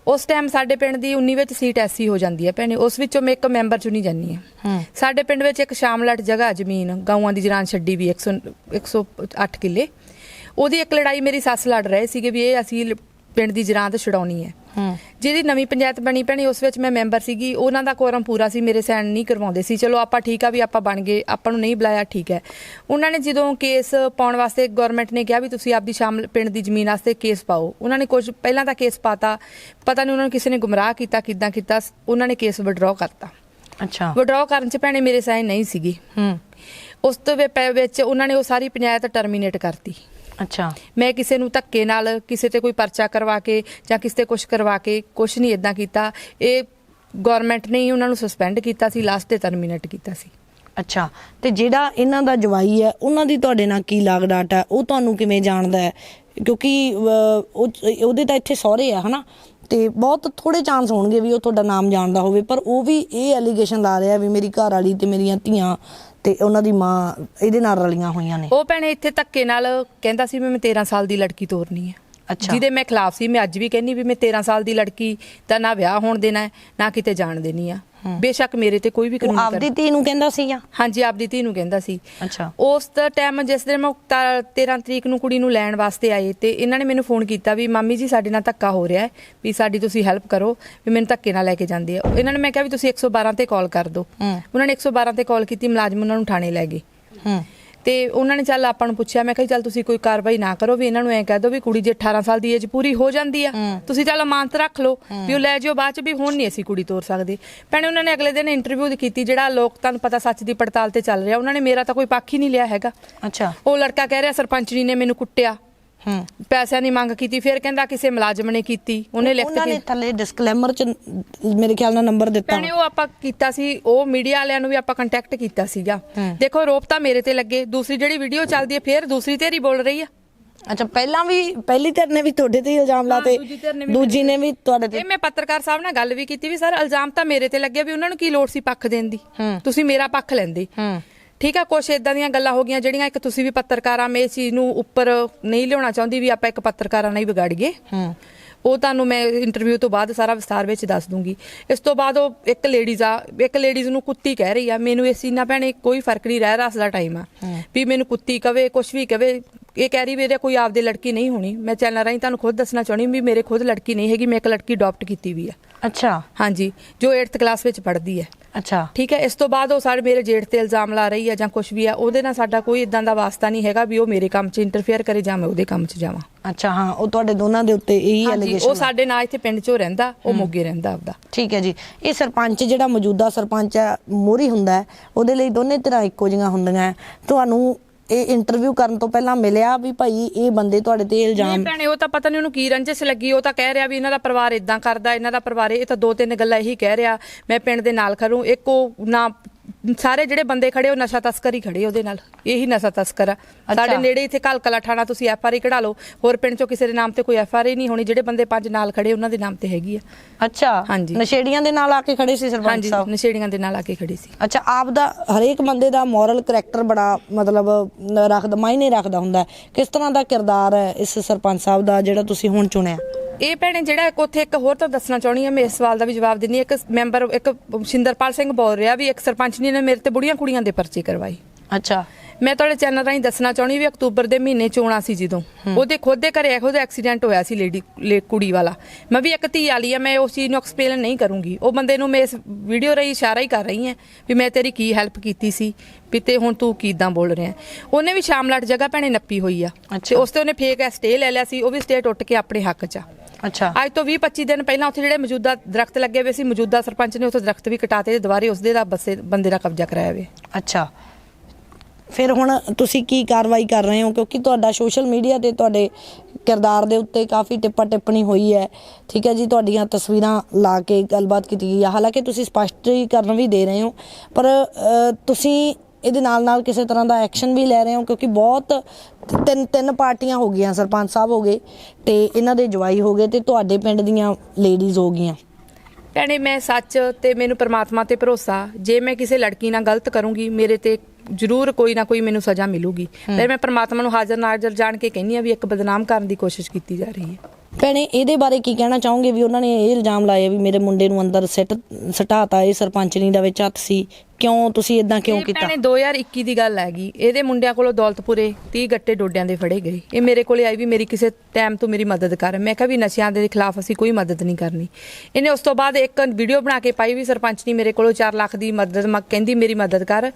ਉਸ ਟਾਈਮ ਸਾਡੇ ਪਿੰਡ ਦੀ 19 ਵਿੱਚ ਸੀਟ ਐਸੀ ਹੋ ਜਾਂਦੀ ਹੈ ਭੈਣੇ ਉਸ ਵਿੱਚੋਂ ਮੈਂ ਇੱਕ ਮੈਂਬਰ ਚੁਣੀ ਜਾਂਦੀ ਹਾਂ। ਸਾਡੇ ਪਿੰਡ ਵਿੱਚ ਇੱਕ ਸ਼ਾਮਲਾਟ ਜਗ੍ਹਾ ਜ਼ਮੀਨ ਗਾਵਾਂ ਦੀ ਜਰਾਂ ਛੱਡੀ ਵੀ 100 108 ਕਿੱਲੇ। ਉਹਦੀ ਇੱਕ ਲੜਾਈ ਮੇਰੀ ਸੱਸ ਲੜ ਰਹੇ ਸੀਗੇ ਵੀ ਇਹ ਅਸੀਂ ਪਿੰਡ ਦੀ ਜਰਾਂ ਤੇ ਛਡਾਉਣੀ ਹੈ। ਜਿਹਦੀ ਨਵੀਂ ਪੰਚਾਇਤ ਬਣੀ ਭੈਣੇ ਉਸ ਵਿੱਚ ਮੈਂ ਮੈਂਬਰ ਸੀਗੀ। ਉਹਨਾਂ ਦਾ ਕੋਰਮ ਪੂਰਾ ਸੀ ਮੇਰੇ ਸਾਈਨ ਨਹੀਂ ਕਰਵਾਉਂਦੇ ਸੀ। ਚਲੋ ਆਪਾਂ ਠੀਕ ਆ ਵੀ ਆਪਾਂ ਬਣ ਗਏ ਆਪਾਂ ਨੂੰ ਨਹੀਂ ਬੁਲਾਇਆ ਠੀਕ ਹੈ। ਉਹਨਾਂ ਨੇ ਜਦੋਂ ਕੇਸ ਪਾਉਣ ਵਾਸਤੇ ਗਵਰਨਮੈਂਟ ਨੇ ਕਿਹਾ ਵੀ ਤੁਸੀਂ ਆਪਦੀ ਸ਼ਾਮਲ ਪਿੰਡ ਦੀ ਜ਼ਮੀਨ ਵਾਸਤੇ ਕੇਸ ਪਾਓ ਉਹਨਾਂ ਨੇ ਕੁਝ ਪਹਿਲਾਂ ਤਾਂ ਕੇਸ ਪਾਤਾ। ਪਤਾ ਨਹੀਂ ਉਹਨਾਂ ਨੂੰ ਕਿਸੇ ਨੇ ਗੁੰਮਰਾਹ ਕੀਤਾ ਕਿਦਾਂ ਕੀਤਾ ਉਹਨਾਂ ਨੇ ਕੇਸ ਵਿਡਰਾਅ ਕਰਤਾ। ਅੱਛਾ। ਵਿਡਰਾਅ ਕਰਨ ਚ ਭੈਣੇ ਮੇਰੇ ਸਾਈਨ ਨਹੀਂ ਸੀਗੀ। ਹੂੰ। ਉਸ ਤੋਂ ਵਿੱਚ ਉਹਨਾਂ ਨੇ ਉਹ ਸਾਰੀ ਪੰਚਾਇਤ ਟਰਮੀਨੇਟ ਕਰਤੀ। ਅੱਛਾ। ਮੈਂ ਕਿਸੇ ਨੂੰ ਧੱਕੇ ਨਾਲ ਕਿਸੇ ਤੇ ਕੋਈ ਪਰਚਾ ਕਰਵਾ ਕੇ ਜਾਂ ਕਿਸੇ ਤੇ ਕੁਝ ਕਰਵਾ ਕੇ ਕੁਝ ਨਹੀਂ ਇਦਾਂ ਕੀਤਾ ਇਹ ਗਵਰਨਮੈਂਟ ਨੇ ਹੀ ਉਹਨਾਂ ਨੂੰ ਸਸਪੈਂਡ ਕੀਤਾ ਸੀ ਲਾਸਟ ਤੇ ਟਰਮੀਨੇਟ ਕੀਤਾ ਸੀ। ਅੱਛਾ ਤੇ ਜਿਹੜਾ ਇਹਨਾਂ ਦਾ ਜਵਾਈ ਹੈ ਉਹਨਾਂ ਦੀ ਤੁਹਾਡੇ ਨਾਲ ਕੀ ਲਾਗ ਡਾਟ ਹੈ? ਉਹ ਤੁਹਾਨੂੰ ਕਿਵੇਂ ਜਾਣਦਾ ਹੈ? ਕਿਉਂਕਿ ਉਹਦੇ ਤਾਂ ਇੱਥੇ ਸਹੁਰੇ ਆ ਹਨਾ? ਤੇ ਬਹੁਤ ਥੋੜੇ ਚਾਂਸ ਹੋਣਗੇ ਵੀ ਉਹ ਤੁਹਾਡਾ ਨਾਮ ਜਾਣਦਾ ਹੋਵੇ ਪਰ ਉਹ ਵੀ ਇਹ ਐਲੀਗੇਸ਼ਨ ਲਾ ਰਿਹਾ ਵੀ ਮੇਰੀ ਘਰ ਵਾਲੀ ਤੇ ਮੇਰੀਆਂ ਧੀਆਂ ਤੇ ਉਹਨਾਂ ਦੀ ਮਾਂ ਇਹਦੇ ਨਾਲ ਰਲੀਆਂ ਹੋਈਆਂ ਨੇ। ਉਹ ਭੈਣੇ ਇੱਥੇ ਧੱਕੇ ਨਾਲ ਕਹਿੰਦਾ ਸੀ ਵੀ ਮੈਂ 13 ਸਾਲ ਦੀ ਲੜਕੀ ਤੋਰਨੀ ਹੈ। ਅੱਛਾ। ਜਿਹਦੇ ਮੈਂ ਖਿਲਾਫ ਸੀ ਮੈਂ ਅੱਜ ਵੀ ਕਹਿੰਨੀ ਵੀ ਮੈਂ 13 ਸਾਲ ਦੀ ਲੜਕੀ ਦਾ ਨਾ ਵਿਆਹ ਹੋਣ ਦੇਣਾ ਹੈ ਨਾ ਕਿਤੇ ਜਾਣ ਦੇਣੀ ਆ। ਬੇਸ਼ੱਕ ਮੇਰੇ ਤੇ ਕੋਈ ਵੀ ਉਹ ਕਾਨੂੰਨੀ ਆਪਦੀ ਧੀ ਨੂੰ ਕਹਿੰਦਾ ਸੀਗਾ ਹਾਂਜੀ ਆਪਦੀ ਧੀ ਨੂੰ ਕਹਿੰਦਾ ਸੀ। ਅੱਛਾ। ਉਸ ਦਾ ਟਾਈਮ ਜਿਸ ਦਿਨ ਮੈਂ ਤਾ- 13 ਤਰੀਕ ਨੂੰ ਕੁੜੀ ਨੂੰ ਲੈਣ ਵਾਸਤੇ ਆਏ ਤੇ ਇਹਨਾਂ ਨੇ ਮੈਨੂੰ ਫੋਨ ਕੀਤਾ ਵੀ ਮਾਮੀ ਜੀ ਸਾਡੇ ਨਾਲ ਧੱਕਾ ਹੋ ਰਿਹਾ ਹੈ ਵੀ ਸਾਡੀ ਤੁਸੀਂ ਹੈਲਪ ਕਰੋ ਵੀ ਮੈਨੂੰ ਧੱਕੇ ਨਾਲ ਲੈ ਕੇ ਜਾਂਦੇ ਆ। ਇਹਨਾਂ ਨੇ ਮੈਂ ਕਿਹਾ ਵੀ ਤੁਸੀਂ 112 ਤੇ ਕਾਲ ਕਰ ਦਿਓ। ਉਹਨਾਂ ਨੇ 112 ਤੇ ਕਾਲ ਕੀਤੀ ਮੁਲਾਜ਼ਮ ਉਹਨਾਂ ਨੂੰ ਥਾਣੇ ਲੈ ਗਏ। ਹੂੰ। ਤੇ ਉਹਨਾਂ ਨੇ ਚੱਲ ਆਪਾਂ ਨੂੰ ਪੁੱਛਿਆ ਮੈਂ ਕਿਹਾ ਚੱਲ ਤੁਸੀਂ ਕੋਈ ਕਾਰਵਾਈ ਨਾ ਕਰੋ ਵੀ ਇਹਨਾਂ ਨੂੰ ਐਂ ਕਹਿ ਦਿਓ ਵੀ ਕੁੜੀ ਜੇ 18 ਸਾਲ ਦੀ ਏਜ ਪੂਰੀ ਹੋ ਜਾਂਦੀ ਆ ਤੁਸੀਂ ਚੱਲ ਅਮਾਨਤ ਰੱਖ ਲਓ ਵੀ ਉਹ ਲੈ ਜਿਓ ਬਾਅਦ ਚ ਵੀ ਹੁਣ ਨਹੀਂ ਅਸੀਂ ਕੁੜੀ ਤੋਰ ਸਕਦੇ। ਭੈਣੇ ਉਹਨਾਂ ਨੇ ਅਗਲੇ ਦਿਨ ਇੰਟਰਵਿਊ ਕੀਤੀ ਜਿਹੜਾ ਲੋਕ ਤੁਹਾਨੂੰ ਪਤਾ ਸੱਚ ਦੀ ਪੜਤਾਲ ਤੇ ਚੱਲ ਰਿਹਾ ਉਹਨਾਂ ਨੇ ਮੇਰਾ ਤਾਂ ਕੋਈ ਪੱਖ ਹੀ ਨਹੀਂ ਲਿਆ ਹੈਗਾ। ਅੱਛਾ। ਉਹ ਲੜਕਾ ਕਹਿ ਰਿਹਾ ਸਰਪੰਚਣੀ ਨੇ ਮੈਨੂੰ ਕੁੱਟਿਆ। ਹੂੰ। ਪੈਸਿਆਂ ਦੀ ਮੰਗ ਕੀਤੀ ਫਿਰ ਕਹਿੰਦਾ ਕਿਸੇ ਮੁਲਾਜ਼ਮ ਨੇ ਕੀਤੀ ਉਹਨੇ ਲਿਖਤ ਉਹਨਾਂ ਨੇ ਕੇ ਥੱਲੇ ਡਿਸਕਲੇਮਰ ਚ ਮੇਰੇ ਖਿਆਲ ਨਾਲ ਨੰਬਰ ਦਿੱਤਾ ਭੈਣੇ ਉਹ ਆਪਾਂ ਕੀਤਾ ਸੀ ਉਹ ਮੀਡੀਆ ਵਾਲਿਆਂ ਨੂੰ ਵੀ ਆਪਾਂ ਕੰਟੈਕਟ ਕੀਤਾ ਸੀਗਾ। ਦੇਖੋ ਰੋਪ ਤਾਂ ਮੇਰੇ ਤੇ ਲੱਗੇ ਦੂਸਰੀ ਜਿਹੜੀ ਵੀਡੀਓ ਚੱਲਦੀ ਹੈ ਫਿਰ ਦੂਸਰੀ ਧਿਰ ਬੋਲ ਰਹੀ ਆ। ਅੱਛਾ ਪਹਿਲਾਂ ਵੀ ਪਹਿਲੀ ਧਿਰ ਨੇ ਵੀ ਤੁਹਾਡੇ ਤੇ ਹੀ ਇਲਜ਼ਾਮ ਲਾਤੇ ਦੂਜੀ ਧਿਰ ਨੇ ਵੀ ਦੂਜੀ ਨੇ ਵੀ ਤੁਹਾਡੇ ਤੇ। ਇਹ ਮੈਂ ਪੱਤਰਕਾਰ ਸਾਹਿਬ ਨਾਲ ਗੱਲ ਵੀ ਕੀਤੀ ਵੀ ਸਰ ਇਲਜ਼ਾਮ ਤਾਂ ਮੇਰੇ ਤੇ ਲੱਗੇ ਵੀ ਉਹਨਾਂ ਨੂੰ ਕੀ ਲੋੜ ਸੀ ਪੱਖ ਦੇਣ ਦੀ? ਤੁਸੀਂ ਮੇਰਾ ਪੱਖ ਲੈਂਦੇ। ਹੂੰ। ਠੀਕ ਆ ਕੁਛ ਇਦਾਂ ਦੀਆਂ ਗੱਲਾਂ ਹੋ ਗਈਆਂ ਜਿਹੜੀਆਂ ਇੱਕ ਤੁਸੀਂ ਵੀ ਪੱਤਰਕਾਰਾਂ ਮੈਂ ਇਸ ਚੀਜ਼ ਨੂੰ ਉੱਪਰ ਨਹੀਂ ਲਿਆਉਣਾ ਚਾਹੁੰਦੀ ਵੀ ਆਪਾਂ ਇੱਕ ਪੱਤਰਕਾਰਾਂ ਨਾਲ ਹੀ ਵਿਗਾੜੀਏ। ਹੂੰ। ਉਹ ਤੁਹਾਨੂੰ ਮੈਂ ਇੰਟਰਵਿਊ ਤੋਂ ਬਾਅਦ ਸਾਰਾ ਵਿਸਤਾਰ ਵਿੱਚ ਦੱਸ ਦੂੰਗੀ। ਇਸ ਤੋਂ ਬਾਅਦ ਉਹ ਇੱਕ ਲੇਡੀਜ਼ ਆ ਇੱਕ ਲੇਡੀਜ਼ ਨੂੰ ਕੁੱਤੀ ਕਹਿ ਰਹੀ ਆ ਮੈਨੂੰ ਇਸ ਚੀਜ਼ ਨਾਲ ਭੈਣੇ ਕੋਈ ਫ਼ਰਕ ਨਹੀਂ ਰਹਿ ਰਸ ਦਾ ਟਾਈਮ ਆ। ਵੀ ਮੈਨੂੰ ਕੁੱਤੀ ਕਵੇ ਕੁਛ ਵੀ ਕਵੇ ਇਹ ਕਹਿ ਰਹੀ ਇਹਦੇ ਕੋਈ ਆਪਦੀ ਲੜਕੀ ਨਹੀਂ ਹੋਣੀ। ਮੈਂ ਚੈਨਲ ਰਾਹੀਂ ਤੁਹਾਨੂੰ ਖੁਦ ਦੱਸਣਾ ਚਾਹੁੰਦੀ ਵੀ ਮੇਰੇ ਖੁਦ ਲੜਕੀ ਨਹੀਂ ਹੈਗੀ ਮੈਂ ਇੱਕ ਲੜਕੀ ਅਡਾਪਟ ਕੀਤੀ ਵੀ ਆ। ਅੱਛਾ। ਹਾਂਜੀ ਜੋ 8th ਕਲਾਸ ਵਿੱਚ ਪੜ੍ਹਦੀ ਹੈ। ਅੱਛਾ। ਠੀਕ ਹੈ ਇਸ ਤੋਂ ਬਾਅਦ ਉਹ ਸਾਡੇ ਮੇਰੇ ਜੇਠ ਤੇ ਇਲਜ਼ਾਮ ਲਾ ਰਹੀ ਹੈ ਜਾਂ ਕੁਝ ਵੀ ਆ ਉਹਦੇ ਨਾਲ ਸਾਡਾ ਕੋਈ ਇਦਾਂ ਦਾ ਵਾਸਤਾ ਨਹੀਂ ਹੈਗਾ ਵੀ ਉਹ ਮੇਰੇ ਕੰਮ 'ਚ ਇੰਟਰਫੇਅਰ ਕਰੇ ਜਾਂ ਮੈਂ ਉਹਦੇ ਕੰਮ 'ਚ ਜਾਵਾਂ। ਅੱਛਾ ਹਾਂ ਉਹ ਤੁਹਾਡੇ ਦੋਨਾਂ ਦੇ ਉੱਤੇ ਇਹੀ ਹਾਂਜੀ ਐਲੀਗੇਸ਼ਨ ਉਹ ਸਾਡੇ ਨਾਲ ਇੱਥੇ ਪਿੰਡ 'ਚੋਂ ਰਹਿੰਦਾ ਉਹ ਮੋਗੇ ਰਹਿੰਦਾ ਆਪਦਾ। ਠੀਕ ਹੈ ਜੀ। ਇਹ ਸਰਪੰਚ ਜਿਹੜਾ ਮੌਜੂਦਾ ਸਰਪੰਚ ਹੈ ਮੋਰੀ ਹੁੰਦਾ ਹੈ ਉਹਦੇ ਲਈ ਦੋਨੇ ਤਰ੍ਹਾਂ ਇੱਕੋ ਜਿਹੀਆਂ ਹੁੰਦੀਆਂ ਹੈ। ਤੁਹਾਨੂੰ ਇਹ ਇੰਟਰਵਿਊ ਕਰਨ ਤੋਂ ਪਹਿਲਾਂ ਮਿਲਿਆ ਵੀ ਭਾਈ ਇਹ ਬੰਦੇ ਤੁਹਾਡੇ ਤੇ ਨਹੀਂ ਇਲਜ਼ਾਮ ਭੈਣੇ ਉਹ ਤਾਂ ਪਤਾ ਨਹੀਂ ਉਹਨੂੰ ਕੀ ਰੰਜਿਸ਼ ਲੱਗੀ ਉਹ ਤਾਂ ਕਹਿ ਰਿਹਾ ਵੀ ਇਹਨਾਂ ਦਾ ਪਰਿਵਾਰ ਇਦਾਂ ਕਰਦਾ ਇਹਨਾਂ ਦਾ ਪਰਿਵਾਰ ਇਹ ਤਾਂ ਦੋ ਤਿੰਨ ਗੱਲਾਂ ਇਹੀ ਕਹਿ ਰਿਹਾ ਮੈਂ ਪਿੰਡ ਦੇ ਨਾਲ ਖੜੂ ਇੱਕ ਉਹ ਨਾ ਸਾਰੇ ਜਿਹੜੇ ਬੰਦੇ ਖੜੇ ਉਹ ਨਸ਼ਾ ਤਸਕਰ ਹੀ ਖੜੇ ਉਹਦੇ ਨਾਲ। ਇਹੀ ਨਸ਼ਾ ਤਸਕਰ ਆ। ਸਾਡੇ ਨੇੜੇ ਇੱਥੇ ਕਲਕਲਾ ਥਾਣਾ ਤੁਸੀਂ ਐਫ ਆਰ ਆਈ ਕਢਾ ਲਓ। ਹੋਰ ਪਿੰਡ ਚੋਂ ਕਿਸੇ ਦੇ ਨਾਮ ਤੇ ਕੋਈ ਐਫ ਆਰ ਆਈ ਨਹੀਂ ਹੋਣੀ ਜਿਹੜੇ ਬੰਦੇ ਪੰਜ ਨਾਲ ਖੜੇ ਉਹਨਾਂ ਦੇ ਨਾਮ ਤੇ ਹੈਗੀ ਆ। ਅੱਛਾ। ਹਾਂਜੀ। ਨਸ਼ੇੜੀਆਂ ਦੇ ਨਾਲ ਆ ਕੇ ਖੜੇ ਸੀ ਸਰਪੰਚ ਹਾਂਜੀ ਸਾਹਿਬ? ਨਸ਼ੇੜੀਆਂ ਦੇ ਨਾਲ ਆ ਕੇ ਖੜੀ ਸੀ। ਅੱਛਾ ਆਪ ਦਾ ਹਰੇਕ ਬੰਦੇ ਦਾ ਮੋਰਲ ਕਰੈਕਟਰ ਬੜਾ ਮਤਲਬ ਰੱਖਦਾ ਮਾਇਨੇ ਰੱਖਦਾ ਹੁੰਦਾ। ਕਿਸ ਤਰ੍ਹਾਂ ਦਾ ਕਿਰਦਾਰ ਹੈ ਇਸ ਸਰਪੰਚ ਸਾਹਿਬ ਦਾ ਜਿਹੜਾ ਤੁਸੀਂ ਹੁਣ ਚੁਣਿਆ? ਇਹ ਭੈਣੇ ਜਿਹੜਾ ਇੱਕ ਉੱਥੇ ਇੱਕ ਹੋਰ ਤਾਂ ਦੱਸਣਾ ਚਾਹਣੀ ਆ ਮੈਂ ਇਸ ਸਵਾਲ ਦਾ ਵੀ ਜਵਾਬ ਦਿੰਨੀ। ਇੱਕ ਮੈਂਬਰ ਇੱਕ ਸ਼ਿੰਦਰਪਾਲ ਸਿੰਘ ਬੋਲ ਰਿਹਾ ਵੀ ਇੱਕ ਸਰਪੰਚ ਨੇ ਮੇਰੇ ਤੇ ਬੁੜੀਆਂ ਕੁੜੀਆਂ ਦੇ ਪਰਚੇ ਕਰਵਾਏ ਅੱਛਾ। ਮੈਂ ਤੁਹਾਡੇ ਚੈਨਲ ਰਾਹੀਂ ਦੱਸਣਾ ਚਾਹਣੀ ਵੀ ਅਕਤੂਬਰ ਦੇ ਮਹੀਨੇ ਚੋਣਾ ਸੀ ਜਦੋਂ। ਉਹਦੇ ਖੁਦ ਦੇ ਘਰੇ ਇਹੋ ਜਿਹਾ ਐਕਸੀਡੈਂਟ ਹੋਇਆ ਸੀ ਲੇਡੀ ਕੁੜੀ ਵਾਲਾ। ਮੈਂ ਵੀ ਇੱਕ ਧੀ ਵਾਲੀ ਆ ਮੈਂ ਉਸ ਚੀਜ਼ ਨੂੰ ਐਕਸਪਲੇਨ ਨਹੀਂ ਕਰੂੰਗੀ। ਉਹ ਬੰਦੇ ਨੂੰ ਮੈਂ ਇਸ ਵੀਡੀਓ ਰਾਹੀਂ ਇਸ਼ਾਰਾ ਹੀ ਕਰ ਰਹੀ ਹਾਂ ਵੀ ਮੈਂ ਤੇਰੀ ਕੀ ਹੈਲਪ ਕੀਤੀ ਸੀ ਵੀ ਤੇ ਹੁਣ ਤੂੰ ਕਿਦਾਂ ਬੋਲ ਰਿਹਾ। ਉਹਨੇ ਵੀ ਸ਼ਾਮਲਾਟ ਜਗ੍ਹਾ ਭੈਣੇ ਨੱਪੀ ਹੋਈ ਆ। ਤੇ ਉਸ ਤੇ ਉਹਨੇ ਫੇਕ ਸਟੇ ਲੈ ਲਿਆ ਸੀ ਉਹ ਵੀ ਸਟੇ ਟੁੱਟ ਕੇ ਆਪਣੇ ਹੱਕ 'ਚ ਆ। ਅੱਛਾ। ਅੱਜ ਤੋਂ 20 25 ਦਿਨ ਪਹਿਲਾਂ ਉੱਥੇ ਜਿਹੜੇ ਮੌਜੂਦਾ ਦਰਖਤ ਲੱਗੇ ਹੋਏ ਸੀ ਮੌਜੂਦਾ ਸਰਪੰਚ ਨੇ ਉੱਥੇ ਦਰਖਤ ਵੀ ਕਟਾਤੇ ਤੇ ਦੁਬਾਰੇ ਉਸਦੇ ਦਾ ਬੱਸੇ ਬੰਦੇ ਦਾ ਕਬਜ਼ਾ ਕਰਾਇਆ ਵੇ ਅੱਛਾ। ਫਿਰ ਹੁਣ ਤੁਸੀਂ ਕੀ ਕਾਰਵਾਈ ਕਰ ਰਹੇ ਹੋ? ਕਿਉਂਕਿ ਤੁਹਾਡਾ ਸੋਸ਼ਲ ਮੀਡੀਆ ਤੇ ਤੁਹਾਡੇ ਕਿਰਦਾਰ ਦੇ ਉੱਤੇ ਕਾਫੀ ਟਿੱਪਾ ਟਿੱਪਣੀ ਹੋਈ ਹੈ। ਠੀਕ ਹੈ ਜੀ ਤੁਹਾਡੀਆਂ ਤਸਵੀਰਾਂ ਲਾ ਕੇ ਗੱਲਬਾਤ ਕੀਤੀ ਗਈ ਹੈ। ਹਾਲਾਂਕਿ ਤੁਸੀਂ ਸਪਸ਼ਟੀਕਰਨ ਵੀ ਦੇ ਰਹੇ ਹੋ ਪਰ ਤੁਸੀਂ ਇਹਦੇ ਨਾਲ ਨਾਲ ਕਿਸੇ ਤਰ੍ਹਾਂ ਦਾ ਐਕਸ਼ਨ ਵੀ ਲੈ ਰਹੇ ਹੋ ਕਿਉਂਕਿ ਬਹੁਤ ਤਿੰਨ ਤਿੰਨ ਪਾਰਟੀਆਂ ਹੋ ਗਈਆਂ ਸਰਪੰਚ ਸਾਹਿਬ ਹੋ ਗਏ ਤੇ ਇਹਨਾਂ ਦੇ ਜਵਾਈ ਹੋ ਗਏ ਤੇ ਤੁਹਾਡੇ ਪਿੰਡ ਦੀਆਂ ਲੇਡੀਜ਼ ਹੋ ਗਈਆਂ। ਭੈਣੇ ਮੈਂ ਸੱਚ ਤੇ ਮੈਨੂੰ ਪ੍ਰਮਾਤਮਾ ਤੇ ਭਰੋਸਾ ਜੇ ਮੈਂ ਕਿਸੇ ਲੜਕੀ ਨਾਲ ਗਲਤ ਕਰੂੰਗੀ ਮੇਰੇ ਤੇ ਜ਼ਰੂਰ ਕੋਈ ਨਾ ਕੋਈ ਮੈਨੂੰ ਸਜ਼ਾ ਮਿਲੂਗੀ। ਪਰ ਮੈਂ ਪ੍ਰਮਾਤਮਾ ਨੂੰ ਹਾਜ਼ਰ ਨਾਜ਼ਰ ਜਾਣ ਕੇ ਕਹਿੰਨੀ ਆ ਵੀ ਇੱਕ ਬਦਨਾਮ ਕਰਨ ਦੀ ਕੋਸ਼ਿਸ਼ ਕੀਤੀ ਜਾ ਰਹੀ ਹੈ। ਭੈਣੇ ਇਹਦੇ ਬਾਰੇ ਕੀ ਕਹਿਣਾ ਚਾਹੋਗੇ ਵੀ ਉਹਨਾਂ ਨੇ ਇਹ ਇਲਜ਼ਾਮ ਲਾਇਆ ਵੀ ਮੇਰੇ ਮੁੰਡੇ ਨੂੰ ਅੰਦਰ ਸਿੱਟ ਸਟਾਤਾ ਇਹ ਸਰਪੰਚਨੀ ਦਾ ਵਿੱਚ ਹੱਥ ਸੀ ਕਿਉਂ ਤੁਸੀਂ ਇਦਾਂ ਕਿਉਂ ਇਹ ਕੀਤਾ? ਭੈਣੇ 2021 ਦੀ ਗੱਲ ਹੈਗੀ। ਇਹਦੇ ਮੁੰਡਿਆਂ ਕੋਲੋਂ ਦੌਲਤਪੁਰੇ 30 ਗੱਟੇ ਡੋਡਿਆਂ ਦੇ ਫੜੇ ਗਏ। ਇਹ ਮੇਰੇ ਕੋਲੇ ਆਈ ਵੀ ਮੇਰੀ ਕਿਸੇ ਟਾਈਮ ਤੋਂ ਮੇਰੀ ਮਦਦ ਕਰ। ਮੈਂ ਕਿਹਾ ਵੀ ਨਸ਼ਿਆਂ ਦੇ ਖਿਲਾਫ ਅਸੀਂ ਕੋਈ ਮਦਦ ਨਹੀਂ ਕਰਨੀ। ਇਹਨੇ ਉਸ ਤੋਂ ਬਾਅਦ ਇੱਕ ਵੀਡੀਓ ਬਣਾ ਕੇ ਪਾਈ ਵੀ ਸਰਪੰਚ ਨਹੀਂ ਮੇਰੇ ਕੋਲੋਂ 4 ਲੱਖ ਦੀ ਮਦਦ ਮ- ਕਹਿੰਦੀ ਮੇਰੀ ਮਦਦ ਕਰ।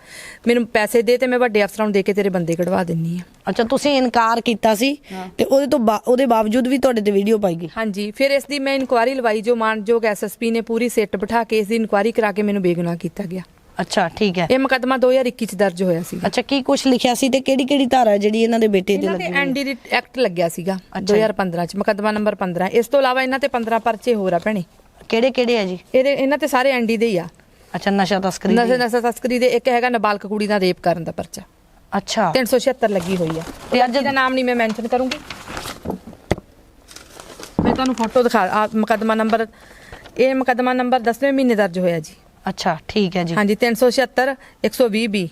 ਮੈਨੂੰ ਪੈਸੇ ਦੇ ਤੇ ਮੈਂ ਵੱਡੇ ਅਫਸਰਾਂ ਨੂੰ ਦੇ ਕੇ ਤੇਰੇ ਬੰਦੇ ਕਢਵਾ ਦਿੰਨੀ ਆ। ਅੱਛਾ ਤੁਸੀਂ ਇਨਕਾਰ ਕੀਤਾ ਸੀ ਤੇ ਉਹਦੇ ਤੋਂ ਉਹਦੇ ਬਾਵਜੂਦ ਵੀ ਤੁਹਾਡੇ ਤੇ ਵੀਡੀਓ ਪਾਈ ਗਈ? ਹਾਂਜੀ ਫਿਰ ਇਸ ਦੀ ਮੈਂ ਇਨਕੁਆਰੀ ਲਵਾਈ ਜੋ ਮਾਨਯੋਗ ਐਸਐਸਪੀ ਨੇ ਪੂਰੀ ਸਿੱਟ ਬਿਠਾ ਕੇ ਇਸ ਦੀ ਇਨਕੁਆਰੀ ਕਰਾ ਕੇ ਮੈਨੂੰ ਬੇਗੁਨਾਹ ਕੀਤਾ ਗਿਆ। ਅੱਛਾ ਠੀਕ ਹੈ। ਇਹ ਮੁਕੱਦਮਾ 2021 ਚ ਦਰਜ ਹੋਇਆ ਸੀ ਅੱਛਾ ਕੀ ਕੁਝ ਲਿਖਿਆ ਸੀ ਤੇ ਕਿਹੜੀ ਕਿਹੜੀ ਧਾਰਾ ਜਿਹੜੀ ਇਹਨਾਂ ਦੇ ਬੇਟੇ ਤੇ ਇਹਨਾਂ ਤੇ ਲੱਗੀ ਹੋਈ? ਐਨਡੀ ਐਕਟ ਲੱਗਿਆ ਸੀਗਾ ਅੱਛਾ ਜੀ। 2015 ਚ ਮੁਕੱਦਮਾ ਨੰਬਰ 15 ਇਸ ਤੋਂ ਇਲਾਵਾ ਇਹਨਾਂ ਤੇ 15 ਪਰਚੇ ਹੋਰ ਆ ਭੈਣੇ। ਕਿਹੜੇ ਕਿਹੜੇ ਹੈ ਜੀ? ਇਹਦੇ ਇਹਨਾਂ ਤੇ ਸਾਰੇ ਐਨਡੀ ਦੇ ਹੀ ਆ। ਅੱਛਾ ਨਸ਼ਾ ਤਸਕਰੀ ਨਸ਼ਾ ਦੀ। ਨਸ਼ਾ ਤਸਕਰੀ ਦੇ ਇੱਕ ਹੈਗਾ ਨਾਬਾਲਗ ਕੁੜੀ ਦਾ ਰੇਪ ਕਰਨ ਦਾ ਪਰਚਾ। ਅੱਛਾ। 376 ਲੱਗੀ ਹੋਈ ਆ। ਤੇ ਅੱਜ ਦਾ ਨਾਮ ਨਹੀਂ ਮੈਂ ਮੈਂਸ਼ਨ ਕਰੂੰਗੀ। ਮੈਂ ਤੁਹਾਨੂੰ ਫੋਟੋ ਦਿਖਾ ਆ ਮੁਕੱਦਮਾ ਨੰਬਰ ਇਹ ਮੁਕੱਦਮਾ ਨੰਬਰ 10ਵੇਂ ਮਹੀਨੇ ਦਰਜ ਹੋਇਆ ਜੀ। ਅੱਛਾ ਠੀਕ ਹੈ ਜੀ। ਹਾਂਜੀ 376 120 ਬੀ।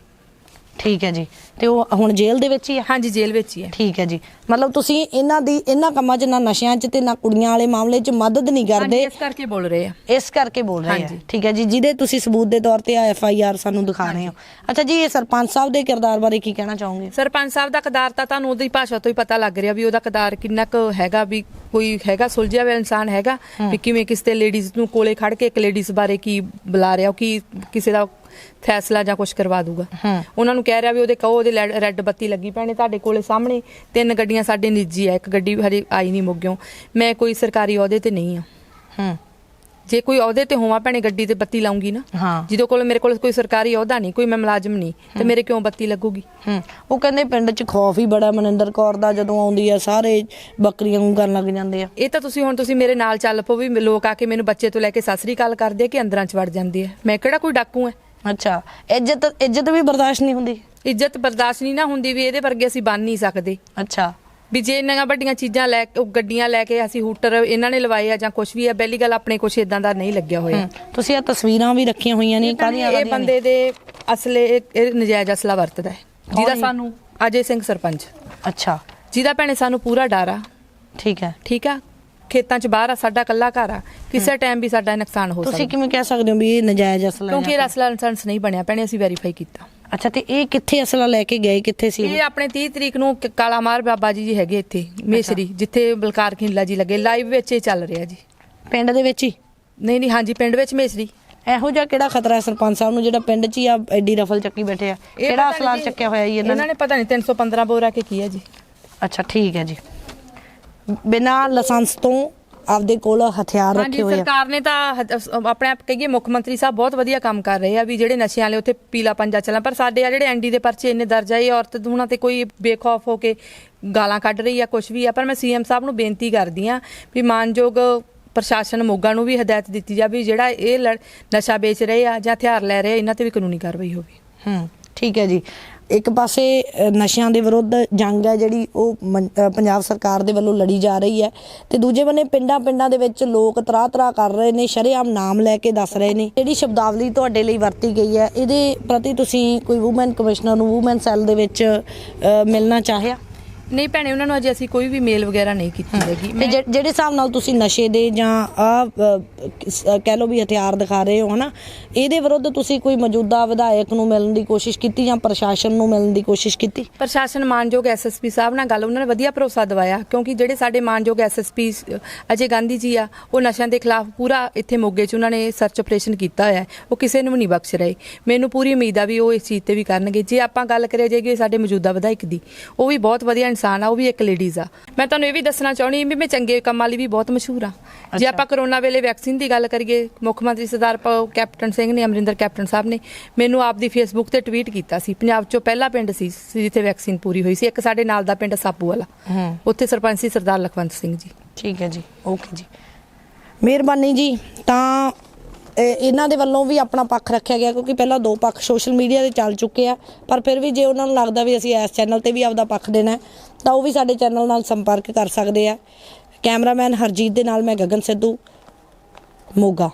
ਠੀਕ ਹੈ ਜੀ। ਤੇ ਉਹ ਹੁਣ ਜੇਲ੍ਹ ਦੇ ਵਿੱਚ ਹੀ ਆ ਹਾਂਜੀ ਜੇਲ੍ਹ ਵਿੱਚ ਹੀ ਹੈ। ਠੀਕ ਹੈ ਜੀ। ਮਤਲਬ ਤੁਸੀਂ ਇਹਨਾਂ ਦੀ ਇਹਨਾਂ ਕੰਮਾਂ 'ਚ ਨਾ ਨਸ਼ਿਆਂ 'ਚ ਤੇ ਨਾ ਕੁੜੀਆਂ ਵਾਲੇ ਮਾਮਲੇ 'ਚ ਮਦਦ ਨਹੀਂ ਹਾਂਜੀ ਕਰਦੇ ਇਸ ਕਰਕੇ ਬੋਲ ਰਹੇ ਆ। ਇਸ ਕਰਕੇ ਬੋਲ ਰਹੇ ਆ। ਹਾਂਜੀ। ਠੀਕ ਹੈ ਜੀ। ਜਿਹਦੇ ਤੁਸੀਂ ਸਬੂਤ ਦੇ ਤੌਰ ਤੇ ਐਫ ਆਈ ਆਰ ਸਾਨੂੰ ਦਿਖਾ ਰਹੇ ਹੋ। ਅੱਛਾ ਜੀ ਇਹ ਸਰਪੰਚ ਸਾਹਿਬ ਦੇ ਕਿਰਦਾਰ ਬਾਰੇ ਕੀ ਕਹਿਣਾ ਚਾਹੋਗੇ? ਸਰਪੰਚ ਸਾਹਿਬ ਦਾ ਕਦਾਰ ਤਾਂ ਤੁਹਾਨੂੰ ਉਹਦੀ ਭਾਸ਼ਾ ਤੋਂ ਹੀ ਪਤਾ ਲੱਗ ਰਿਹਾ ਵੀ ਉਹਦਾ ਕਦਾਰ ਕਿੰਨਾ ਕੁ ਹੈਗਾ ਵੀ ਕੋਈ ਹੈਗਾ ਸੁਲਝਿਆ ਹੋਇਆ ਇਨਸਾਨ ਹੈਗਾ ਵੀ ਕਿਵੇਂ ਕਿਸ ਤੇ ਲੇਡੀਜ਼ ਨੂੰ ਕੋਲੇ ਖੜ ਕੇ ਇੱਕ ਲੇਡੀਜ਼ ਬਾਰੇ ਕੀ ਬੁਲਾ ਰਿਹਾ ਉਹ ਕੀ ਕਿਸੇ ਦਾ ਫੈਸਲਾ ਜਾਂ ਕੁਝ ਕਰਵਾ ਦੂਗਾ। ਉਹਨਾਂ ਨੂੰ ਕਹਿ ਰਿਹਾ ਵੀ ਉਹਦੇ ਕਹੋ ਉਹਦੇ ਰੈੱਡ ਬੱਤੀ ਲੱਗੀ ਭੈਣੇ ਤੁਹਾਡੇ ਕੋਲੇ ਸਾਹਮਣੇ। ਤਿੰਨ ਗੱਡੀਆਂ ਸਾਡੇ ਨਿੱਜੀ ਆ ਇੱਕ ਗੱਡੀ ਹਜੇ ਆਈ ਨਹੀਂ ਮੁੱਗਿਓ। ਮੈਂ ਕੋਈ ਸਰਕਾਰੀ ਅਹੁਦੇ ਤੇ ਨਹੀਂ ਆ। ਹੂੰ। ਜੇ ਕੋਈ ਅਹੁਦੇ ਤੇ ਹੋਵਾਂ ਭੈਣੇ ਗੱਡੀ ਤੇ ਬੱਤੀ ਲਾਉਂਗੀ ਨਾ। ਜਿਹਦੇ ਕੋਲ ਮੇਰੇ ਕੋਲ ਕੋਈ ਸਰਕਾਰੀ ਅਹੁਦਾ ਨਹੀਂ ਕੋਈ ਮੈਂ ਮੁਲਾਜ਼ਮ ਨਹੀਂ ਤੇ ਮੇਰੇ ਕਿਉਂ ਬੱਤੀ ਲੱਗੂਗੀ? ਉਹ ਕਹਿੰਦੇ ਪਿੰਡ 'ਚ ਖੌਫ ਹੀ ਬੜਾ ਮਨਿੰਦਰ ਕੌਰ ਦਾ ਜਦੋਂ ਆਉਂਦੀ ਆ ਸਾਰੇ ਬੱਕਰੀਆਂ ਨੂੰ ਕਰਨ ਲੱਗ ਜਾਂਦੇ ਆ। ਇਹ ਤਾਂ ਤੁਸੀਂ ਹੁਣ ਤੁਸੀਂ ਮੇਰੇ ਨਾਲ ਚੱਲ ਪਓ ਵੀ ਲੋਕ ਆ ਕੇ ਮੈਨੂੰ ਬੱਚੇ ਤੋਂ ਲੈ ਕੇ ਸਤਿ ਸ੍ਰੀ ਅਕਾਲ ਕਰਦੇ ਆ ਕਿ ਅੰਦਰਾਂ ਚ ਵੜ ਜਾਂਦੇ ਆ। ਮੈਂ ਕਿਹੜਾ ਕੋਈ ਡਾਕੂ ਐ ਅੱਛਾ ਇੱਜ਼ਤ ਇੱਜ਼ਤ ਵੀ ਬਰਦਾਸ਼ਤ ਨਹੀਂ ਹੁੰਦੀ? ਇੱਜ਼ਤ ਬਰਦਾਸ਼ਤ ਨਹੀਂ ਨਾ ਹੁੰਦੀ ਵੀ ਇਹਦੇ ਵਰਗੇ ਅਸੀਂ ਬਣ ਨਹੀਂ ਸਕਦੇ। ਅੱਛਾ। ਵੀ ਜੇ ਇੰਨੀਆਂ ਵੱਡੀਆਂ ਚੀਜ਼ਾਂ ਲੈ ਕੇ ਉਹ ਗੱਡੀਆਂ ਲੈ ਕੇ ਅਸੀਂ ਹੂਟਰ ਇਹਨਾਂ ਨੇ ਲਵਾਏ ਆ ਜਾਂ ਕੁਝ ਵੀ ਆ ਪਹਿਲੀ ਗੱਲ ਆਪਣੇ ਕੁਝ ਇਦਾਂ ਦਾ ਨਹੀਂ ਲੱਗਿਆ ਹੋਇਆ। ਤੁਸੀਂ ਇਹ ਤਸਵੀਰਾਂ ਵੀ ਰੱਖੀਆਂ ਹੋਈਆਂ ਨੇ ਕਾਹਦੀਆਂ ਇਹ ਬੰਦੇ ਦੇ ਅਸਲੇ ਇਹ- ਇਹ ਨਜਾਇਜ਼ ਅਸਲਾ ਵਰਤਦਾ ਹੈ। ਜਿਹਦਾ? ਸਾਨੂੰ ਅਜੇ ਸਿੰਘ ਸਰਪੰਚ। ਅੱਛਾ। ਜਿਹਦਾ ਭੈਣੇ ਸਾਨੂੰ ਪੂਰਾ ਡਰ ਆ। ਠੀਕ ਹੈ। ਠੀਕ ਆ? ਖੇਤਾਂ 'ਚ ਬਾਹਰ ਆ ਸਾਡਾ ਕੱਲਾ ਘਰ ਆ ਕਿਸੇ ਟਾਈਮ ਵੀ ਸਾਡਾ ਨੁਕਸਾਨ ਹੋ ਤੁਸੀਂ ਸਕਦਾ। ਕਿਵੇਂ ਕਹਿ ਸਕਦੇ ਹੋ ਵੀ ਇਹ ਨਜਾਇਜ਼ ਅਸਲਾ ਕਿਉਂਕਿ? ਇਹ ਅਸਲਾ ਲਾਇਸੈਂਸ ਨਹੀਂ ਬਣਿਆ ਭੈਣੇ ਅਸੀਂ ਵੈਰੀਫਾਈ ਕੀਤਾ। ਅੱਛਾ ਤੇ ਇਹ ਕਿੱਥੇ ਅਸਲਾ ਲੈ ਕੇ ਗਏ ਕਿੱਥੇ ਸੀ? ਇਹ? ਇਹ ਆਪਣੇ 30 ਤਰੀਕ ਨੂੰ ਕ- ਕਾਲਾ ਮਾਰ ਬਾਬਾ ਜੀ ਜੀ ਹੈਗੇ ਇੱਥੇ ਮੇਸਰੀ ਜਿੱਥੇ ਬਲਕਾਰ ਖਿੰਲਾ ਜੀ ਲੱਗੇ ਲਾਈਵ ਵਿੱਚ ਇਹ ਚੱਲ ਰਿਹਾ ਜੀ। ਪਿੰਡ ਦੇ ਵਿੱਚ ਹੀ? ਨਹੀਂ ਨਹੀਂ ਹਾਂਜੀ ਪਿੰਡ ਵਿੱਚ ਮੇਸਰੀ। ਇਹੋ ਜਿਹਾ ਕਿਹੜਾ ਖਤਰਾ ਹੈ ਸਰਪੰਚ ਸਾਹਿਬ ਨੂੰ ਜਿਹੜਾ ਪਿੰਡ 'ਚ ਹੀ ਆ ਐਡੀ ਰਫਲ ਚੱਕੀ ਬੈਠੇ ਆ? ਇਹ ਕਿਹੜਾ ਪਤਾ ਅਸਲਾ ਨਹੀਂ ਜੀ, ਚੱਕਿਆ ਹੋਇਆ ਜੀ ਇਹਨਾਂ ਨੇ? ਪਤਾ ਨਹੀਂ 315 ਬੋਰਾ ਕੇ ਕੀ ਹੈ ਜੀ। ਅੱਛਾ ਠੀਕ ਹੈ ਜੀ। ਬਿਨਾਂ ਲਾਇਸੈਂਸ ਤੋਂ ਆਪਦੇ ਕੋਲ ਹਥਿਆਰ ਰੱਖੇ ਹਾਂਜੀ ਹੋਏ ਆ। ਸਰਕਾਰ ਨੇ ਤਾਂ ਅਸ- ਆਪਣੇ ਆਪ ਕਹੀਏ ਮੁੱਖ ਮੰਤਰੀ ਸਾਹਿਬ ਬਹੁਤ ਵਧੀਆ ਕੰਮ ਕਰ ਰਹੇ ਆ ਵੀ ਜਿਹੜੇ ਨਸ਼ਿਆਂ ਵਾਲੇ ਉੱਥੇ ਪੀਲਾ ਪੰਜਾ ਚੱਲਾਂ ਪਰ ਸਾਡੇ ਆ ਜਿਹੜੇ ਐਨਡੀ ਦੇ ਪਰਚੇ ਇੰਨੇ ਦਰਜ ਆਏ ਔਰਤ ਦੂਣਾ ਤੇ ਕੋਈ ਬੇਖੌਫ ਹੋ ਕੇ ਗਾਲਾਂ ਕੱਢ ਰਹੀ ਆ ਕੁਝ ਵੀ ਆ ਪਰ ਮੈਂ ਸੀਐਮ ਸਾਹਿਬ ਨੂੰ ਬੇਨਤੀ ਕਰਦੀ ਆ ਵੀ ਮਾਨਯੋਗ ਪ੍ਰਸ਼ਾਸਨ ਮੋਗਾ ਨੂੰ ਵੀ ਹਦਾਇਤ ਦਿੱਤੀ ਜਾਵੇ ਵੀ ਜਿਹੜਾ ਇਹ ਲੜ- ਨਸ਼ਾ ਵੇਚ ਰਹੇ ਆ ਜਾਂ ਹਥਿਆਰ ਲੈ ਰਹੇ ਆ ਇਹਨਾਂ ਤੇ ਵੀ ਕਾਨੂੰਨੀ ਕਾਰਵਾਈ ਹੋਵੇ। ਹੂੰ ਠੀਕ ਹੈ ਜੀ। ਇੱਕ ਪਾਸੇ ਨਸ਼ਿਆਂ ਦੇ ਵਿਰੁੱਧ ਜੰਗ ਹੈ ਜਿਹੜੀ ਉਹ ਮੰ- ਪੰਜਾਬ ਸਰਕਾਰ ਦੇ ਵੱਲੋਂ ਲੜੀ ਜਾ ਰਹੀ ਹੈ ਤੇ ਦੂਜੇ ਬੰਨੇ ਪਿੰਡਾਂ ਪਿੰਡਾਂ ਦੇ ਵਿੱਚ ਲੋਕ ਤਰਾ ਤਰਾ ਕਰ ਰਹੇ ਨੇ, ਸ਼ਰੇਆਮ ਨਾਮ ਲੈ ਕੇ ਦੱਸ ਰਹੇ ਨੇ। ਜਿਹੜੀ ਸ਼ਬਦਾਵਲੀ ਤੁਹਾਡੇ ਲਈ ਵਰਤੀ ਗਈ ਹੈ, ਇਹਦੇ ਪ੍ਰਤੀ ਤੁਸੀਂ ਕੋਈ ਔਮਨ ਕਮਿਸ਼ਨਰ ਨੂੰ ਔਮਨ ਸੈੱਲ ਦੇ ਵਿੱਚ ਮਿਲਣਾ ਚਾਹਿਆ? ਨਹੀਂ ਭੈਣੇ ਉਹਨਾਂ ਨੂੰ ਅਜੇ ਅਸੀਂ ਕੋਈ ਵੀ ਮੇਲ ਵਗੈਰਾ ਨਹੀਂ ਕੀਤੀ ਹੈਗੀ। ਤੇ ਜਿਹੜੇ ਹਿਸਾਬ ਨਾਲ ਤੁਸੀਂ ਨਸ਼ੇ ਦੇ ਜਾਂ ਆ ਕਹਿ ਲਓ ਵੀ ਹਥਿਆਰ ਦਿਖਾ ਰਹੇ ਹੋ ਹਨਾ ਇਹਦੇ ਵਿਰੁੱਧ ਤੁਸੀਂ ਕੋਈ ਮੌਜੂਦਾ ਵਿਧਾਇਕ ਨੂੰ ਮਿਲਣ ਦੀ ਕੋਸ਼ਿਸ਼ ਕੀਤੀ ਜਾਂ ਪ੍ਰਸ਼ਾਸਨ ਨੂੰ ਮਿਲਣ ਦੀ ਕੋਸ਼ਿਸ਼ ਕੀਤੀ? ਪ੍ਰਸ਼ਾਸਨ ਮਾਨਯੋਗ ਐਸਐਸਪੀ ਸਾਹਿਬ ਨਾਲ ਗੱਲ ਉਹਨਾਂ ਨੇ ਵਧੀਆ ਭਰੋਸਾ ਦਿਵਾਇਆ ਕਿਉਂਕਿ ਜਿਹੜੇ ਸਾਡੇ ਮਾਨਯੋਗ ਐਸਐਸਪੀ ਅਜੇ ਗਾਂਧੀ ਜੀ ਆ ਉਹ ਨਸ਼ਿਆਂ ਦੇ ਖਿਲਾਫ ਪੂਰਾ ਇੱਥੇ ਮੋਗੇ 'ਚ ਉਹਨਾਂ ਨੇ ਸਰਚ ਆਪਰੇਸ਼ਨ ਕੀਤਾ ਹੋਇਆ ਹੈ ਉਹ ਕਿਸੇ ਨੂੰ ਵੀ ਨਹੀਂ ਬਖਸ਼ ਰਹੇ। ਮੈਨੂੰ ਪੂਰੀ ਉਮੀਦ ਆ ਵੀ ਉਹ ਇਸ ਚੀਜ਼ ਤੇ ਵੀ ਕਰਨਗੇ। ਜੇ ਆਪਾਂ ਗੱਲ ਕਰੀਏ ਜੇ ਸਾਡੇ ਮੌਜੂਦਾ ਵਿਧਾਇਕ ਦੀ ਉਹ ਵੀ ਬਹੁਤ ਵਧੀਆ ਇਨਸਾਨ ਆ ਉਹ ਵੀ ਇੱਕ ਲੇਡੀਜ਼ ਆ। ਮੈਂ ਤੁਹਾਨੂੰ ਇਹ ਵੀ ਦੱਸਣਾ ਚਾਹੁੰਦੀ ਹਾਂ ਵੀ ਮੈਂ ਚੰਗੇ ਕੰਮਾਂ ਲਈ ਵੀ ਬਹੁਤ ਮਸ਼ਹੂਰ ਆ। ਜੇ ਆਪਾਂ ਕਰੋਨਾ ਵੇਲੇ ਵੈਕਸੀਨ ਦੀ ਗੱਲ ਕਰੀਏ ਮੁੱਖ ਮੰਤਰੀ ਸਰਦਾਰ ਕੈਪਟਨ ਸਿੰਘ ਨੇ ਅਮਰਿੰਦਰ ਕੈਪਟਨ ਸਾਹਿਬ ਨੇ ਮੈਨੂੰ ਆਪਦੀ ਫੇਸਬੁੱਕ ਤੇ ਟਵੀਟ ਕੀਤਾ ਸੀ। ਪੰਜਾਬ 'ਚੋਂ ਪਹਿਲਾ ਪਿੰਡ ਸੀ ਜਿੱਥੇ ਵੈਕਸੀਨ ਪੂਰੀ ਹੋਈ ਸੀ। ਇੱਕ ਸਾਡੇ ਨਾਲ ਦਾ ਪਿੰਡ ਸਾਪੂ ਵਾਲਾ। ਉੱਥੇ ਸਰਪੰਚ ਸੀ ਸਰਦਾਰ ਲਖਵੰਤ ਸਿੰਘ ਜੀ। ਠੀਕ ਹੈ ਜੀ। ਓਕੇ ਜੀ। ਮਿਹਰਬਾਨੀ ਜੀ। ਤਾਂ ਇਹ- ਇਹਨਾਂ ਦੇ ਵੱਲੋਂ ਵੀ ਆਪਣਾ ਪੱਖ ਰੱਖਿਆ ਗਿਆ ਕਿਉਂਕਿ ਪਹਿਲਾਂ ਦੋ ਪੱਖ ਸੋਸ਼ਲ ਮੀਡੀਆ ਤੇ ਚੱਲ ਚੁੱਕੇ ਆ। ਪਰ ਫਿਰ ਵੀ ਜੇ ਉਹਨਾਂ ਨੂੰ ਲੱਗਦਾ ਵੀ ਅਸੀਂ ਇਸ ਚੈਨਲ ਤੇ ਵੀ ਆਪਦਾ ਪੱਖ ਦੇਣਾ ਹੈ, ਤਾਂ ਉਹ ਵੀ ਸਾਡੇ ਚੈਨਲ ਨਾਲ ਸੰਪਰਕ ਕਰ ਸਕਦੇ ਆ। ਕੈਮਰਾਮੈਨ ਹਰਜੀਤ ਦੇ ਨਾਲ ਮੈਂ ਗਗਨ ਸਿੱਧੂ, ਮੋਗਾ।